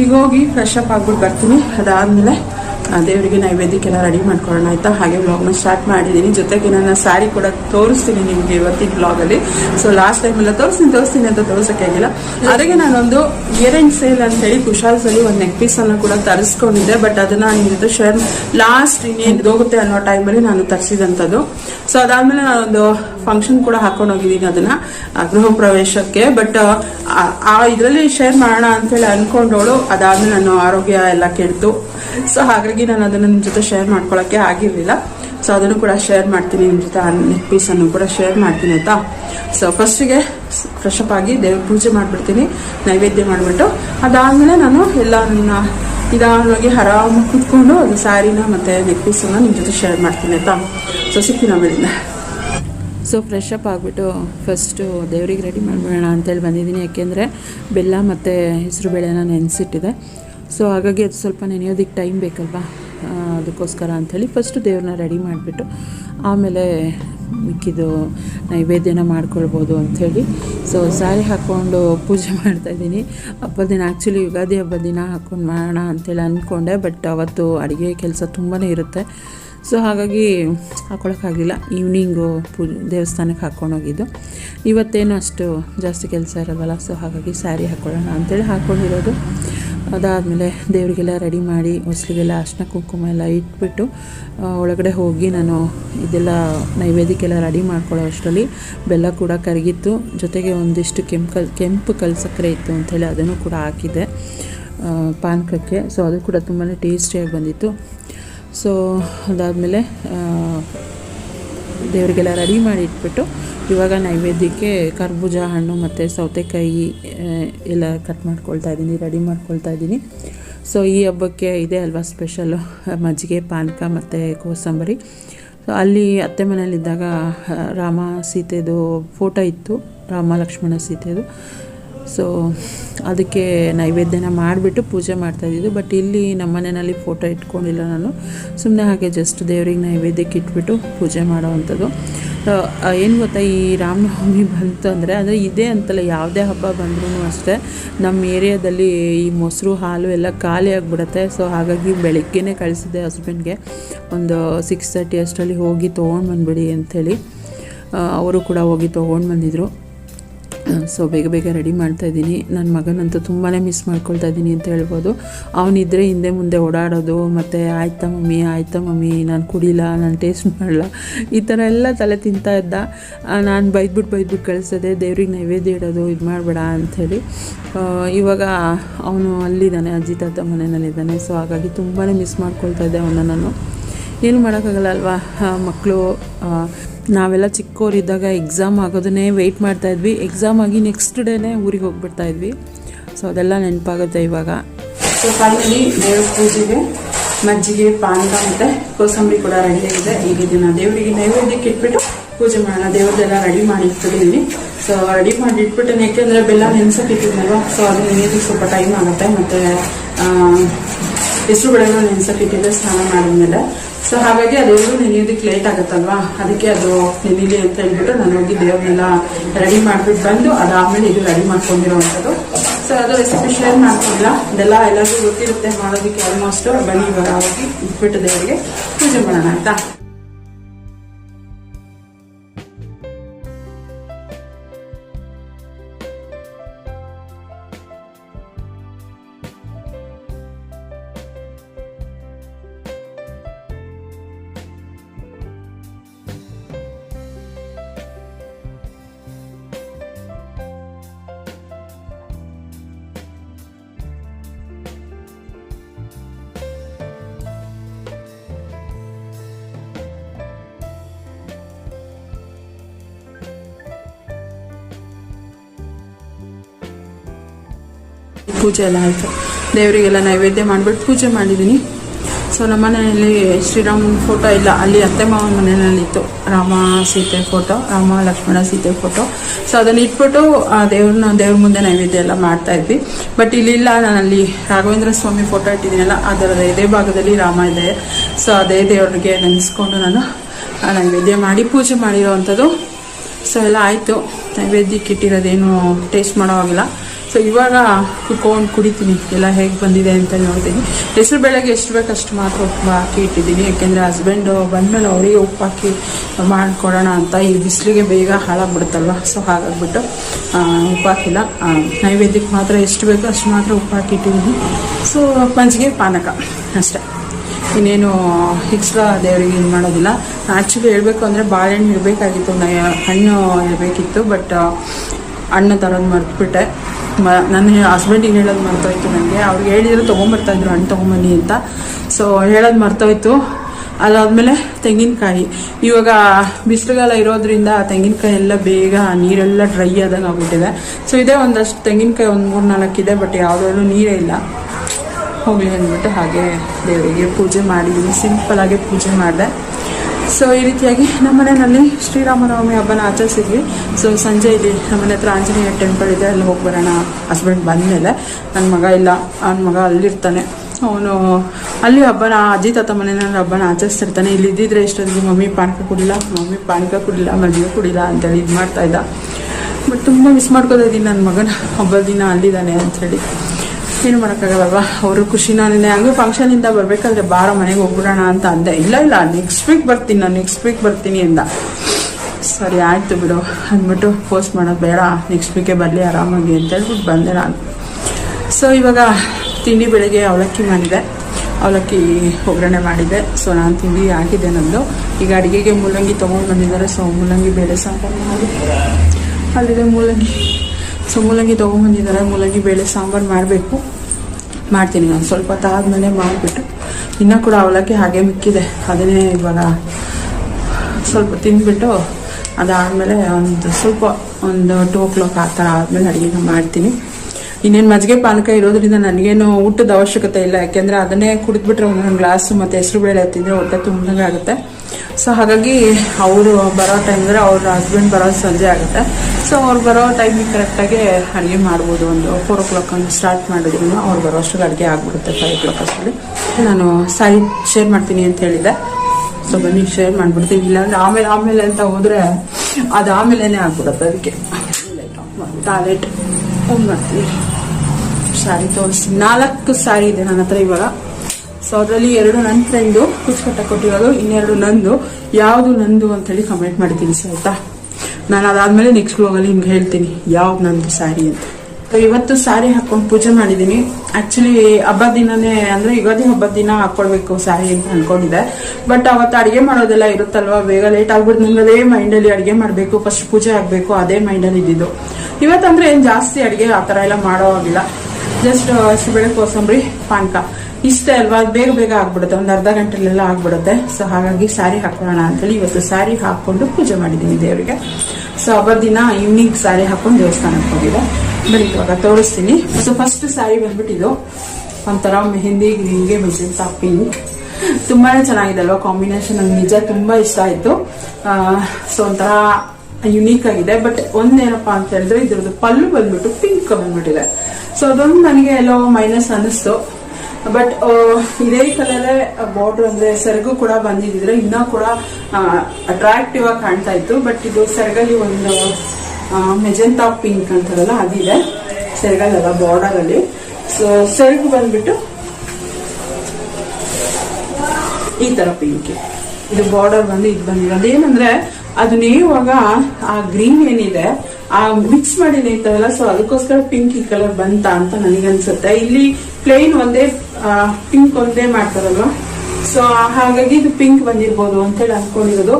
[SPEAKER 1] ಈಗ ಹೋಗಿ ಫ್ರೆಶ್ ಅಪ್ ಆಗ್ಬಿಟ್ಟು ಬರ್ತೀನಿ. ಅದಾದಮೇಲೆ ದೇವರಿಗೆ ನೈವೇದ್ಯಕ್ಕೆಲ್ಲ ರೆಡಿ ಮಾಡ್ಕೊಳ್ಳೋಣ ಆಯಿತಾ? ಹಾಗೆ ಬ್ಲಾಗ್ನ ಸ್ಟಾರ್ಟ್ ಮಾಡಿದ್ದೀನಿ. ಜೊತೆಗೆ ನನ್ನ ಸ್ಯಾರಿ ಕೂಡ ತೋರಿಸ್ತೀನಿ ನಿಮಗೆ ಇವತ್ತಿನ ಬ್ಲಾಗಲ್ಲಿ ಸೊ ಲಾಸ್ಟ್ ಟೈಮೆಲ್ಲ ತೋರಿಸ್ತೀನಿ ತೋರಿಸ್ತೀನಿ ಅಂತ ತೋರ್ಸೋಕ್ಕಾಗಿಲ್ಲ ಅದಕ್ಕೆ ನಾನೊಂದು ಇಯರ್ ಎಂಡ್ ಸೇಲ್ ಅಂತ ಹೇಳಿ ಕುಶಾಲ್ಸಲ್ಲಿ ಒಂದು ನೆಕ್ ಪೀಸನ್ನು ಕೂಡ ತರಿಸ್ಕೊಂಡಿದ್ದೆ. ಬಟ್ ಅದನ್ನು ನಿಮ್ಮ ಜೊತೆ ಶೇರ್ ಲಾಸ್ಟ್ ಇನ್ನೇನು ಹೋಗುತ್ತೆ ಅನ್ನೋ ಟೈಮಲ್ಲಿ ನಾನು ತರಿಸಿದಂಥದ್ದು ಸೊ ಅದಾದಮೇಲೆ ನಾನೊಂದು ಫಂಕ್ಷನ್ ಕೂಡ ಹಾಕೊಂಡು ಹೋಗಿದ್ದೀನಿ ಅದನ್ನ ಗೃಹ ಪ್ರವೇಶಕ್ಕೆ. ಬಟ್ ಆ ಇದರಲ್ಲಿ ಶೇರ್ ಮಾಡೋಣ ಅಂತೇಳಿ ಅನ್ಕೊಂಡವಳು. ಅದಾದ್ಮೇಲೆ ನಾನು ಆರೋಗ್ಯ ಎಲ್ಲ ಕೆಡ್ತು ಸೊ ಹಾಗಾಗಿ ನಾನು ಅದನ್ನ ನಿಮ್ಮ ಜೊತೆ ಶೇರ್ ಮಾಡ್ಕೊಳಕ್ಕೆ ಆಗಿರ್ಲಿಲ್ಲ. ಸೊ ಅದನ್ನು ಕೂಡ ಶೇರ್ ಮಾಡ್ತೀನಿ ನಿಮ್ಮ ಜೊತೆ, ಆ ನೆಕ್ ಪೀಸನ್ನು ಕೂಡ ಶೇರ್ ಮಾಡ್ತೀನಿ ಆಯ್ತಾ? ಸೊ ಫಸ್ಟಿಗೆ ಫ್ರೆಶ್ ಅಪ್ ಆಗಿ ದೇವ್ರ ಪೂಜೆ ಮಾಡಿಬಿಡ್ತೀನಿ, ನೈವೇದ್ಯ ಮಾಡಿಬಿಟ್ಟು. ಅದಾದಮೇಲೆ ನಾನು ಎಲ್ಲ ನನ್ನ ನಿಧಾನವಾಗಿ ಆರಾಮಾಗಿ ಕುತ್ಕೊಂಡು, ಅದು ಸ್ಯಾರಿನ ಮತ್ತು ನೆಕ್ ಪೀಸನ್ನು ನಿಮ್ಮ ಜೊತೆ ಶೇರ್ ಮಾಡ್ತೀನಿ ಆಯಿತಾ? ಸೊ ಸಿಗ್ತೀನಿ ಆಮೇಲಿಂದ. ಸೊ ಫ್ರೆಶ್ ಅಪ್ ಆಗಿಬಿಟ್ಟು ಫಸ್ಟು ದೇವ್ರಿಗೆ ರೆಡಿ ಮಾಡಿಬಿಡೋಣ ಅಂತೇಳಿ ಬಂದಿದ್ದೀನಿ. ಯಾಕೆಂದರೆ ಬೆಲ್ಲ ಮತ್ತು ಹೆಸರು ಬೇಳೆನ ನೆನೆಸಿಟ್ಟಿದೆ. ಸೊ ಹಾಗಾಗಿ ಅದು ಸ್ವಲ್ಪ ನೆನೆಯೋದಕ್ಕೆ ಟೈಮ್ ಬೇಕಲ್ವಾ? ಅದಕ್ಕೋಸ್ಕರ ಅಂಥೇಳಿ ಫಸ್ಟು ದೇವ್ರನ್ನ ರೆಡಿ ಮಾಡಿಬಿಟ್ಟು ಆಮೇಲೆ ಮಿಕ್ಕಿದು ನೈವೇದ್ಯನ ಮಾಡ್ಕೊಳ್ಬೋದು ಅಂಥೇಳಿ ಸೊ ಸ್ಯಾರಿ ಹಾಕ್ಕೊಂಡು ಪೂಜೆ <laughs> ಮಾಡ್ತಾಯಿದ್ದೀನಿ ಹಬ್ಬದ ದಿನ ಆ್ಯಕ್ಚುಲಿ ಯುಗಾದಿ ಹಬ್ಬದ ದಿನ ಹಾಕ್ಕೊಂಡು ಮಾಡೋಣ ಅಂತೇಳಿ ಅಂದ್ಕೊಂಡೆ ಬಟ್ ಅವತ್ತು ಅಡುಗೆ ಕೆಲಸ ತುಂಬಾ ಇರುತ್ತೆ. ಸೊ ಹಾಗಾಗಿ ಹಾಕ್ಕೊಳಕ್ಕಾಗಲಿಲ್ಲ ಈವ್ನಿಂಗು ಪೂಜೆ ದೇವಸ್ಥಾನಕ್ಕೆ ಹಾಕ್ಕೊಂಡು ಹೋಗಿದ್ದು ಇವತ್ತೇನು ಅಷ್ಟು ಜಾಸ್ತಿ ಕೆಲಸ ಇರೋಲ್ಲ ಸೊ ಹಾಗಾಗಿ ಸ್ಯಾರಿ ಹಾಕ್ಕೊಳ್ಳೋಣ ಅಂತೇಳಿ ಹಾಕ್ಕೊಂಡಿರೋದು ಅದಾದಮೇಲೆ ದೇವರಿಗೆಲ್ಲ ರೆಡಿ ಮಾಡಿ ಹೊಸ್ಲಿಗೆಲ್ಲ ಅರ್ಶಿನ ಕುಂಕುಮ ಎಲ್ಲ ಇಟ್ಬಿಟ್ಟು ಒಳಗಡೆ ಹೋಗಿ ನಾನು ಇದೆಲ್ಲ ನೈವೇದ್ಯಕ್ಕೆಲ್ಲ ರೆಡಿ ಮಾಡ್ಕೊಳ್ಳೋ ಅಷ್ಟರಲ್ಲಿ ಬೆಲ್ಲ ಕೂಡ ಕರಗಿತ್ತು. ಜೊತೆಗೆ ಒಂದಿಷ್ಟು ಕೆಂಪು ಕೆಂಪು ಕಲ್ ಸಕ್ಕರೆ ಇತ್ತು ಅಂಥೇಳಿ ಅದನ್ನು ಕೂಡ ಹಾಕಿದ್ದೆ ಆ, ಪಾನಕಕ್ಕೆ. ಸೊ ಅದು ಕೂಡ ತುಂಬಾ ಟೇಸ್ಟಿಯಾಗಿ ಬಂದಿತ್ತು. ಸೊ ಅದಾದಮೇಲೆ ದೇವರಿಗೆಲ್ಲ ರೆಡಿ ಮಾಡಿ ಇಟ್ಬಿಟ್ಟು, ಇವಾಗ ನೈವೇದ್ಯಕ್ಕೆ ಕರ್ಬೂಜ ಹಣ್ಣು ಮತ್ತು ಸೌತೆಕಾಯಿ ಎಲ್ಲ ಕಟ್ ಮಾಡ್ಕೊಳ್ತಾ ಇದ್ದೀನಿ ರೆಡಿ ಮಾಡ್ಕೊಳ್ತಾ ಇದ್ದೀನಿ. ಸೊ ಈ ಹಬ್ಬಕ್ಕೆ ಇದೆ ಅಲ್ವಾ ಸ್ಪೆಷಲು ಮಜ್ಜಿಗೆ, ಪಾನಕ ಮತ್ತು ಕೋಸಂಬರಿ. ಸೊ ಅಲ್ಲಿ ಅತ್ತೆ ಮನೇಲಿದ್ದಾಗ ರಾಮ ಸೀತೆದು ಫೋಟೋ ಇತ್ತು, ರಾಮ ಲಕ್ಷ್ಮಣ ಸೀತೆದು. ಸೊ ಅದಕ್ಕೆ ನೈವೇದ್ಯನ ಮಾಡಿಬಿಟ್ಟು ಪೂಜೆ ಮಾಡ್ತಾಯಿದ್ದು ಬಟ್ ಇಲ್ಲಿ ನಮ್ಮ ಮನೆಯಲ್ಲಿ ಫೋಟೋ ಇಟ್ಕೊಂಡಿಲ್ಲ ನಾನು. ಸುಮ್ಮನೆ ಹಾಗೆ ಜಸ್ಟ್ ದೇವ್ರಿಗೆ ನೈವೇದ್ಯಕ್ಕೆ ಇಟ್ಬಿಟ್ಟು ಪೂಜೆ ಮಾಡೋವಂಥದ್ದು ಏನು ಗೊತ್ತಾ? ಈ ರಾಮನವಮಿ ಬಂತು ಅಂದರೆ ಅಂದರೆ ಇದೇ ಅಂತಲ್ಲ, ಯಾವುದೇ ಹಬ್ಬ ಬಂದ್ರೂ ಅಷ್ಟೇ ನಮ್ಮ ಏರಿಯಾದಲ್ಲಿ ಈ ಮೊಸರು, ಹಾಲು ಎಲ್ಲ ಖಾಲಿ ಆಗಿಬಿಡುತ್ತೆ. ಸೊ ಹಾಗಾಗಿ ಬೆಳಗ್ಗೆನೇ ಕಳಿಸಿದೆ ಹಸ್ಬೆಂಡ್ಗೆ ಒಂದು ಸಿಕ್ಸ್ ತರ್ಟಿ ಅಷ್ಟರಲ್ಲಿ ಹೋಗಿ ತೊಗೊಂಡು ಬಂದ್ಬಿಡಿ ಅಂಥೇಳಿ ಅವರು ಕೂಡ ಹೋಗಿ ತೊಗೊಂಡು ಬಂದಿದ್ರು ಸೊ ಬೇಗ ಬೇಗ ರೆಡಿ ಮಾಡ್ತಾ ಇದ್ದೀನಿ. ನನ್ನ ಮಗನಂತೂ ತುಂಬಾ ಮಿಸ್ ಮಾಡ್ಕೊಳ್ತಾ ಇದ್ದೀನಿ ಅಂತ ಹೇಳ್ಬೋದು. ಅವನಿದ್ರೆ ಹಿಂದೆ ಮುಂದೆ ಓಡಾಡೋದು, ಮತ್ತು ಆಯ್ತಾ ಮಮ್ಮಿ ಆಯ್ತಾ ಮಮ್ಮಿ, ನಾನು ಕುಡಿಲ್ಲ, ನಾನು ಟೇಸ್ಟ್ ಮಾಡಲ್ಲ ಈ ಥರ ಎಲ್ಲ ತಲೆ ತಿಂತಾ ಇದ್ದ. ನಾನು ಬೈದ್ಬಿಟ್ಟು ಬೈದ್ಬಿಟ್ಟು ಕಳಿಸೋದೆ, ದೇವ್ರಿಗೆ ನೈವೇದ್ಯ ಇಡೋದು, ಇದು ಮಾಡಬೇಡ ಅಂಥೇಳಿ ಇವಾಗ ಅವನು ಅಲ್ಲಿದ್ದಾನೆ, ಅಜ್ಜಿ ತಾತ ಮನೆಯಲ್ಲಿದ್ದಾನೆ. ಸೊ ಹಾಗಾಗಿ ತುಂಬಾ ಮಿಸ್ ಮಾಡ್ಕೊಳ್ತಾ ಇದ್ದೆ ಅವನ್ನ ನಾನು ಏನು ಮಾಡೋಕ್ಕಾಗಲ್ಲ ಅಲ್ವಾ? ಮಕ್ಕಳು ನಾವೆಲ್ಲ ಚಿಕ್ಕವರಿದ್ದಾಗ ಎಕ್ಸಾಮ್ ಆಗೋದನ್ನೇ ವೆಯ್ಟ್ ಮಾಡ್ತಾಯಿದ್ವಿ ಎಕ್ಸಾಮ್ ಆಗಿ ನೆಕ್ಸ್ಟ್ ಡೇನೇ ಊರಿಗೆ ಹೋಗ್ಬಿಡ್ತಾ ಇದ್ವಿ. ಸೊ ಅದೆಲ್ಲ ನೆನಪಾಗುತ್ತೆ ಇವಾಗ. ಸೊ ಫೈನಲಿ ದೇವ್ರ ಪೂಜೆಗೆ ಮಜ್ಜಿಗೆ ಪಾನಕ ಮತ್ತೆ ಕೋಸಂಬರಿ ಕೂಡ ರೆಡಿ ಆಗಿದೆ. ಈಗ ಇದನ್ನ ದೇವರಿಗೆ ನೈವೇದ್ಯಕ್ಕೆ ಇಟ್ಬಿಟ್ಟು ಪೂಜೆ ಮಾಡೋಣ. ದೇವ್ರದೆಲ್ಲ ರೆಡಿ ಮಾಡಿ ಇಟ್ಬಿಟ್ಟಿದ್ದೀನಿ ಸೊ ರೆಡಿ ಮಾಡಿ ಯಾಕೆಂದ್ರೆ ಬೆಲ್ಲ ನೆನ್ಸಕ್ಕೆ ಇಟ್ಟಿದ್ನಲ್ವ ಸೊ ಅದು ನೀರಿಗೆ ಸ್ವಲ್ಪ ಟೈಮ್ ಆಗುತ್ತೆ. ಮತ್ತೆ ಹೆಸರು ಬೆಳೆಗಳು ನೆನ್ಸಕ್ಕೆ ಇಟ್ಟಿದ್ದೆ ಸ್ನಾನ ಮಾಡಿದ್ಮೇಲೆ ಸೊ ಹಾಗಾಗಿ ಅದೆಲ್ಲರೂ ನೆನೆಯೋದಕ್ಕೆ ಲೇಟ್ ಆಗುತ್ತಲ್ವಾ? ಅದಕ್ಕೆ ಅದು ನೆನಿಲಿ ಅಂತ ಹೇಳ್ಬಿಟ್ಟು ನಾನು ಹೋಗಿ ದೇವ್ರನ್ನೆಲ್ಲ ರೆಡಿ ಮಾಡ್ಬಿಟ್ಟು ಬಂದು ಅದಾದ್ಮೇಲೆ ಇದು ರೆಡಿ ಮಾಡ್ಕೊಂಡಿರೋವಂಥದ್ದು. ಸೊ ಅದು ರೆಸಿಪಿ ಶೇರ್ ಮಾಡ್ಕೊಂಡಿಲ್ಲ ಇದೆಲ್ಲ ಎಲ್ಲರಿಗೂ ಗೊತ್ತಿರುತ್ತೆ ಮಾಡೋದಕ್ಕೆ ಆಲ್ಮೋಸ್ಟ್ ಬನ್ನಿ ಇವಾಗ ಹೋಗಿ ಇಟ್ಬಿಟ್ಟು ದೇವರಿಗೆ ಪೂಜೆ ಮಾಡೋಣ, ಆಯ್ತಾ? ಪೂಜೆ ಎಲ್ಲ ಆಯಿತು. ದೇವರಿಗೆಲ್ಲ ನೈವೇದ್ಯ ಮಾಡಿಬಿಟ್ಟು ಪೂಜೆ ಮಾಡಿದ್ದೀನಿ ಸೊ ನಮ್ಮ ಮನೆಯಲ್ಲಿ ಶ್ರೀರಾಮನ ಫೋಟೋ ಇಲ್ಲ. ಅಲ್ಲಿ ಅತ್ತೆ ಮಾವನ ಮನೆಯಲ್ಲಿ ಇತ್ತು. Rama Sita photo Rama Lakshmana Sita photo so ಅದನ್ನು ಇಟ್ಬಿಟ್ಟು, ಆ ದೇವ್ರನ್ನ ದೇವ್ರ ಮುಂದೆ ನೈವೇದ್ಯ ಎಲ್ಲ ಮಾಡ್ತಾ ಇದ್ವಿ. ಬಟ್ ಇಲ್ಲಿಲ್ಲ. ನಾನು ಅಲ್ಲಿ ರಾಘವೇಂದ್ರ ಸ್ವಾಮಿ ಫೋಟೋ ಇಟ್ಟಿದ್ದೀನಲ್ಲ, ಅದರ ಇದೇ ಭಾಗದಲ್ಲಿ ರಾಮ ಇದೆ. ಸೊ ಅದೇ ದೇವ್ರಿಗೆ ನೆನೆಸ್ಕೊಂಡು ನಾನು ನೈವೇದ್ಯ ಮಾಡಿ ಪೂಜೆ ಮಾಡಿರೋವಂಥದ್ದು. ಸೊ ಎಲ್ಲ ಆಯಿತು. ನೈವೇದ್ಯಕ್ಕೆ ಇಟ್ಟಿರೋದೇನು ಟೇಸ್ಟ್ ಮಾಡೋ ಹಾಗಿಲ್ಲ. ಸೊ ಇವಾಗ ಕುತ್ಕೊಂಡು ಕುಡಿತೀನಿ. ಎಲ್ಲ ಹೇಗೆ ಬಂದಿದೆ ಅಂತ ನೋಡ್ತೀನಿ. ಹೆಸರು ಬೆಳಗ್ಗೆ ಎಷ್ಟು ಬೇಕು ಅಷ್ಟು ಮಾತ್ರ ಉಪ್ಪು ಹಾಕಿ ಇಟ್ಟಿದ್ದೀನಿ. ಯಾಕೆಂದರೆ ಹಸ್ಬೆಂಡು ಬಂದಮೇಲೆ ಅವರಿಗೆ ಉಪ್ಪು ಹಾಕಿ ಮಾಡಿಕೊಡೋಣ ಅಂತ ಈ ಬಿಸಿಲಿಗೆ ಬೇಗ ಹಾಳಾಗ್ಬಿಡುತ್ತಲ್ವ? ಸೊ ಹಾಗಾಗ್ಬಿಟ್ಟು ಉಪ್ಪು ಹಾಕಿಲ್ಲ. ನೈವೇದ್ಯಕ್ಕೆ ಮಾತ್ರ ಎಷ್ಟು ಬೇಕೋ ಅಷ್ಟು ಮಾತ್ರ ಉಪ್ಪು ಹಾಕಿ ಇಟ್ಟಿದ್ದೀನಿ. ಸೊ ಪಂಚಿಗೆ ಪಾನಕ ಅಷ್ಟೇ. ಇನ್ನೇನು ಎಕ್ಸ್ಟ್ರಾ ದೇವರಿಗೆ ಇದು ಮಾಡೋದಿಲ್ಲ. ಆ್ಯಕ್ಚುಲಿ ಹೇಳಬೇಕು ಅಂದರೆ ಬಾಳೆಹಣ್ಣು ಇರಬೇಕಾಗಿತ್ತು. ಹಣ್ಣು ಇರಬೇಕಿತ್ತು ಬಟ್ ಹಣ್ಣು ತರೋದು ಮರ್ತ್ಬಿಟ್ಟೆ. ಮ, ನನ್ನ ಹಸ್ಬೆಂಡಿಗೆ ಹೇಳೋದು ಮರ್ತೋಯ್ತು ನನಗೆ ಅವ್ರಿಗೆ ಹೇಳಿದ್ರೆ ತೊಗೊಂಬರ್ತಾ ಇದ್ರು, ಹಣ್ಣು ತೊಗೊಂಬನ್ನಿ ಅಂತ. ಸೊ ಹೇಳೋದು ಮರ್ತೋಯ್ತು. ಅದಾದಮೇಲೆ ತೆಂಗಿನಕಾಯಿ. ಇವಾಗ ಬಿಸಿಲುಗಾಲ ಇರೋದ್ರಿಂದ ತೆಂಗಿನಕಾಯಿ ಎಲ್ಲ ಬೇಗ ನೀರೆಲ್ಲ ಡ್ರೈ ಆದಂಗೆ ಆಗ್ಬಿಟ್ಟಿದೆ. ಸೊ ಇದೇ ಒಂದಷ್ಟು ತೆಂಗಿನಕಾಯಿ ಒಂದು ಮೂರು ನಾಲ್ಕು ಇದೆ ಬಟ್ ಯಾವುದ್ರಲ್ಲೂ ನೀರೇ ಇಲ್ಲ. ಹೋಗಲಿ ಅಂದ್ಬಿಟ್ಟು ಹಾಗೆ ದೇವರಿಗೆ ಪೂಜೆ ಮಾಡಿದ್ದೀನಿ ಸಿಂಪಲ್ ಆಗಿ ಪೂಜೆ ಮಾಡಿದೆ. ಸೊ ಈ ರೀತಿಯಾಗಿ ನಮ್ಮ ಮನೆಯಲ್ಲಿ ಶ್ರೀರಾಮನವಮಿ ಹಬ್ಬನ ಆಚರಿಸಿದ್ವಿ. ಸೊ ಸಂಜೆ ಇಲ್ಲಿ ನಮ್ಮ ಮನೆ ಹತ್ರ ಆಂಜನೇಯ ಟೆಂಪಲ್ ಇದೆ. ಅಲ್ಲಿ ಹೋಗಿ ಬರೋಣ. ಹಸ್ಬೆಂಡ್ ಬಂದಮೇಲೆ ನನ್ನ ಮಗ ಇಲ್ಲ. ಅವನ ಮಗ ಅಲ್ಲಿರ್ತಾನೆ. ಅವನು ಅಲ್ಲಿ ಹಬ್ಬನ ಅಜ್ಜಿ ತಾತ ಮನೆಯಲ್ಲಿ ಹಬ್ಬನ ಆಚರಿಸ್ತಿರ್ತಾನೆ. ಇಲ್ಲಿ ಇದ್ದಿದ್ರೆ ಇಷ್ಟೊತ್ತಿಗೆ ಮಮ್ಮಿ ಪಾನಕ ಕುಡಿಲ್ಲ? ಮಮ್ಮಿ ಪಾನಕ ಕುಡಿಲ್ಲ ಮದುವೆ ಕುಡಿಲ್ಲ ಅಂತೇಳಿ ಇದು ಮಾಡ್ತಾ ಇದ್ದ. ಬಟ್ ತುಂಬ ಮಿಸ್ ಮಾಡ್ಕೋತಾ ಇದ್ದೀನಿ ನನ್ನ ಮಗನ. ಹಬ್ಬದ ದಿನ ಅಲ್ಲಿದ್ದಾನೆ ಅಂಥೇಳಿ ಏನು ಮಾಡೋಕ್ಕಾಗಲ್ಲವಾ? ಅವರು ಖುಷಿ ನಾನು ಹಂಗೆ ಫಂಕ್ಷನಿಂದ ಬರಬೇಕಾದ್ರೆ ಬಾರ ಮನೆಗೆ ಹೋಗ್ಬಿಡೋಣ ಅಂತ ಅಂದೆ. ಇಲ್ಲ ಇಲ್ಲ ನೆಕ್ಸ್ಟ್ ವೀಕ್ ಬರ್ತೀನಿ ನಾನು ನೆಕ್ಸ್ಟ್ ವೀಕ್ ಬರ್ತೀನಿ ಅಂದ. ಸರಿ, ಆಯಿತು ಬಿಡು ಅಂದ್ಬಿಟ್ಟು ಪೋಸ್ಟ್ ಮಾಡೋದು ಬೇಡ ನೆಕ್ಸ್ಟ್ ವೀಕೆ ಬರಲಿ ಆರಾಮಾಗಿ ಅಂತ ಹೇಳ್ಬಿಟ್ಟು ಬಂದೆ ನಾನು. ಸೊ ಇವಾಗ ತಿಂಡಿ ಬೆಳಗ್ಗೆ ಅವಲಕ್ಕಿ ಮಾಡಿದೆ. ಅವಲಕ್ಕಿ ಒಗ್ಗರಣೆ ಮಾಡಿದೆ. ಸೊ ನಾನು ತಿಂಡಿ ಹಾಕಿದ್ದೆ ನಂದು. ಈಗ ಅಡುಗೆಗೆ ಮೂಲಂಗಿ ತೊಗೊಂಡು ಬಂದಿದ್ದಾರೆ. ಸೊ ಮೂಲಂಗಿ ಬೇಳೆ ಸಾಂಬಾರು ಮಾಡಿ ಅಲ್ಲಿದೆ ಮೂಲಂಗಿ. ಸೊ ಮೂಲಂಗಿ ತೊಗೊಂಬಂದಿದ್ದಾರೆ ಮೂಲಂಗಿ, ಬೇಳೆ, ಸಾಂಬಾರು ಮಾಡಬೇಕು. ಮಾಡ್ತೀನಿ. ಒಂದು ಸ್ವಲ್ಪ ಹೊತ್ತು ಆದಮೇಲೆ ಮಾಡಿಬಿಟ್ಟು ಇನ್ನೂ ಕೂಡ ಅವಲಕ್ಕಿ ಹಾಗೆ ಮಿಕ್ಕಿದೆ. ಅದನ್ನೇ ಇವಾಗ ಸ್ವಲ್ಪ ತಿಂದ್ಬಿಟ್ಟು ಅದಾದಮೇಲೆ ಒಂದು ಸ್ವಲ್ಪ ಒಂದು ಟೂ ಓ ಕ್ಲಾಕ್ ಆ ಥರ ಆದಮೇಲೆ ಅಡುಗೆನ ಮಾಡ್ತೀನಿ. ಇನ್ನೇನು ಮಜ್ಜಿಗೆ ಪಾನಕ ಇರೋದ್ರಿಂದ ನನಗೇನು ಊಟದ ಅವಶ್ಯಕತೆ ಇಲ್ಲ. ಯಾಕೆಂದರೆ ಅದನ್ನೇ ಕುಡಿದ್ಬಿಟ್ರೆ ಒಂದೊಂದು ಗ್ಲಾಸ್ ಮತ್ತು ಹೆಸರು ಬೇಳೆ ತಿಂದರೆ ಹೊಟ್ಟೆ ತುಂಬಂಗೆ ಆಗುತ್ತೆ. ಸೊ ಹಾಗಾಗಿ ಅವರು ಬರೋ ಟೈಮ್ ಅಂದರೆ ಅವ್ರ ಹಸ್ಬೆಂಡ್ ಬರೋ ಸಂಜೆ ಆಗುತ್ತೆ. ಸೊ ಅವ್ರು ಬರೋ ಟೈಮಿಗೆ ಕರೆಕ್ಟಾಗಿ ಅಡುಗೆ ಮಾಡ್ಬೋದು. ಒಂದು ಫೋರ್ ಓ ಕ್ಲಾಕ್ ಹಂಗೆ ಸ್ಟಾರ್ಟ್ ಮಾಡಿದ್ರು ಅವ್ರು ಬರೋ ಅಷ್ಟರಲ್ಲಿ ಅಡುಗೆ ಆಗಿಬಿಡುತ್ತೆ ಫೈವ್ ಓ ಕ್ಲಾಕ್ ಅಷ್ಟರಲ್ಲಿ. ನಾನು ಸಾರಿ ಶೇರ್ ಮಾಡ್ತೀನಿ ಅಂತ ಹೇಳಿದ್ದೆ. ಸೊ ಬನ್ನಿ ಶೇರ್ ಮಾಡ್ಬಿಡ್ತೀನಿ. ಇಲ್ಲಾಂದ್ರೆ ಆಮೇಲೆ ಆಮೇಲೆ ಅಂತ ಹೋದರೆ ಅದು ಆಮೇಲೆ ಆಗ್ಬಿಡುತ್ತೆ ಅದಕ್ಕೆ. ಟಾಯ್ಲೆಟ್ ಓನ್ ಮಾಡ್ತೀನಿ. ಸ್ಯಾರಿ ತೋರಿಸಿ ನಾಲ್ಕು ಸ್ಯಾರಿ ಇದೆ ನನ್ನ ಹತ್ರ ಇವಾಗ. ಸೊ ಅದರಲ್ಲಿ ಎರಡು ನನ್ನ ಫ್ರೆಂಡು ಕುಚ್ಕಟ್ಟ ಕೊಟ್ಟಿರೋದು, ಇನ್ನೆರಡು ನಂದು. ಯಾವುದು ನಂದು ಅಂತೇಳಿ ಕಮೆಂಟ್ ಮಾಡ್ತೀನಿ ಸರ್, ಆಯ್ತಾ? ನಾನು ಅದಾದ್ಮೇಲೆ ನೆಕ್ಸ್ಟ್ ಬ್ಲಾಗಲ್ಲಿ ನಿಮ್ಗೆ ಹೇಳ್ತೀನಿ, ಯಾವ್ದು ನಂದು ಸ್ಯಾರಿ ಅಂತ. ಸೊ ಇವತ್ತು ಸ್ಯಾರಿ ಹಾಕೊಂಡು ಪೂಜೆ ಮಾಡಿದ್ದೀನಿ ಆಕ್ಚುಲಿ ಹಬ್ಬದ ದಿನನೇ ಅಂದ್ರೆ ಯುಗಾದಿ ಹಬ್ಬದ ದಿನ ಹಾಕೊಳ್ಬೇಕು ಸ್ಯಾರಿ ಅಂತ ಅನ್ಕೊಂಡಿದ್ದೆ. ಬಟ್ ಅವತ್ತು ಅಡಿಗೆ ಮಾಡೋದೆಲ್ಲ ಇರುತ್ತಲ್ವಾ? ಬೇಗ ಲೇಟ್ ಆಗ್ಬಿಟ್ಟು ನಂಗೆ ಅದೇ ಮೈಂಡಲ್ಲಿ ಅಡಿಗೆ ಮಾಡಬೇಕು ಫಸ್ಟ್ ಪೂಜೆ ಆಗಬೇಕು ಅದೇ ಮೈಂಡಲ್ಲಿ ಇದ್ದಿದ್ದು. ಇವತ್ತಂದ್ರೆ ಏನು ಜಾಸ್ತಿ ಅಡಿಗೆ ಆ ಥರ ಎಲ್ಲ ಮಾಡೋ ಆಗಿಲ್ಲ ಜಸ್ಟ್ ಹಸಿಬೇಳೆ ಕೋಸಂಬರಿ ಪಾನಕ ಇಷ್ಟೇ ಅಲ್ವಾ? ಬೇಗ ಬೇಗ ಆಗ್ಬಿಡುತ್ತೆ. ಒಂದು ಅರ್ಧ ಗಂಟೆಲೆಲ್ಲ ಆಗ್ಬಿಡುತ್ತೆ. ಸೊ ಹಾಗಾಗಿ ಸ್ಯಾರಿ ಹಾಕೊಳ್ಳೋಣ ಅಂತೇಳಿ ಇವತ್ತು ಸ್ಯಾರಿ ಹಾಕೊಂಡು ಪೂಜೆ ಮಾಡಿದ್ದೀನಿ ದೇವರಿಗೆ. ಸೊ ಹಬ್ಬದ ದಿನ ಈವ್ನಿಂಗ್ ಸ್ಯಾರಿ ಹಾಕೊಂಡು ದೇವಸ್ಥಾನಕ್ಕೆ ಹೋಗಿದೆ. ಬರೀ ಇವಾಗ ತೋರಿಸ್ತೀನಿ. ಸೊ ಫಸ್ಟ್ ಸ್ಯಾರಿ ಬಂದ್ಬಿಟ್ಟಿದ್ದು. ಒಂಥರ ಮೆಹಂದಿ ಗ್ರೀನ್ಗೆ ಮೆಜೆಂಟಾ ಪಿಂಕ್ ತುಂಬಾನೇ ಚೆನ್ನಾಗಿದೆ ಅಲ್ವಾ? ಕಾಂಬಿನೇಷನ್ ನಂಗೆ ನಿಜ ತುಂಬಾ ಇಷ್ಟ ಆಯ್ತು. ಸೊ ಒಂಥರ ಯುನೀಕ್ ಆಗಿದೆ. ಬಟ್ ಒಂದೇನಪ್ಪ ಅಂತ ಹೇಳಿದ್ರೆ ಇದ್ರದ್ದು ಪಲ್ಲು ಬಂದ್ಬಿಟ್ಟು ಪಿಂಕ್ ಬಂದ್ಬಿಟ್ಟಿದೆ ಸೊ ಅದೊಂದು ನನಗೆ ಎಲ್ಲೋ ಮೈನಸ್ ಅನಿಸ್ತು ಬಟ್ ಇದೇ ಕಲರ್ ಬಾರ್ಡರ್ ಅಂದ್ರೆ ಸೆರಗು ಕೂಡ ಬಂದಿದ್ರೆ ಇನ್ನೂ ಕೂಡ ಅಟ್ರಾಕ್ಟಿವ್ ಆಗಿ ಕಾಣ್ತಾ ಇತ್ತು. ಬಟ್ ಇದು ಸೆರಗಲ್ಲಿ ಒಂದು ಮೆಜೆಂಟಾ ಪಿಂಕ್ ಅಂತಾರಲ್ಲ, ಅದಿದೆ. ಸೆರಗಲ್ಲ ಬಾರ್ಡರ್ ಅಲ್ಲಿ. ಸೊ ಸೆರಗು ಬಂದ್ಬಿಟ್ಟು ಈ ತರ ಪಿಂಕ್ ಇದು ಬಾರ್ಡರ್ ಬಂದು ಇದು ಬಂದಿದೆ ಅದೇನಂದ್ರೆ ಅದು ನೇಯುವಾಗ ಆ ಗ್ರೀನ್ ಏನಿದೆ, ಆ ಮಿಕ್ಸ್ ಮಾಡಿ ನೇಯ್ತಾರಲ್ಲ ಸೊ ಅದಕ್ಕೋಸ್ಕರ ಪಿಂಕ್ ಈ ಕಲರ್ ಬಂತ ಅಂತ ನನಗನ್ಸುತ್ತೆ. ಇಲ್ಲಿ ಪ್ಲೇನ್ ಒಂದೇ ಪಿಂಕ್ ಒಂದೇ ಮಾಡ್ತಾರಲ್ವಾ? ಸೊ ಹಾಗಾಗಿ ಇದು ಪಿಂಕ್ ಬಂದಿರ್ಬೋದು ಅಂತೇಳಿ ಅನ್ಕೊಂಡಿರೋದು.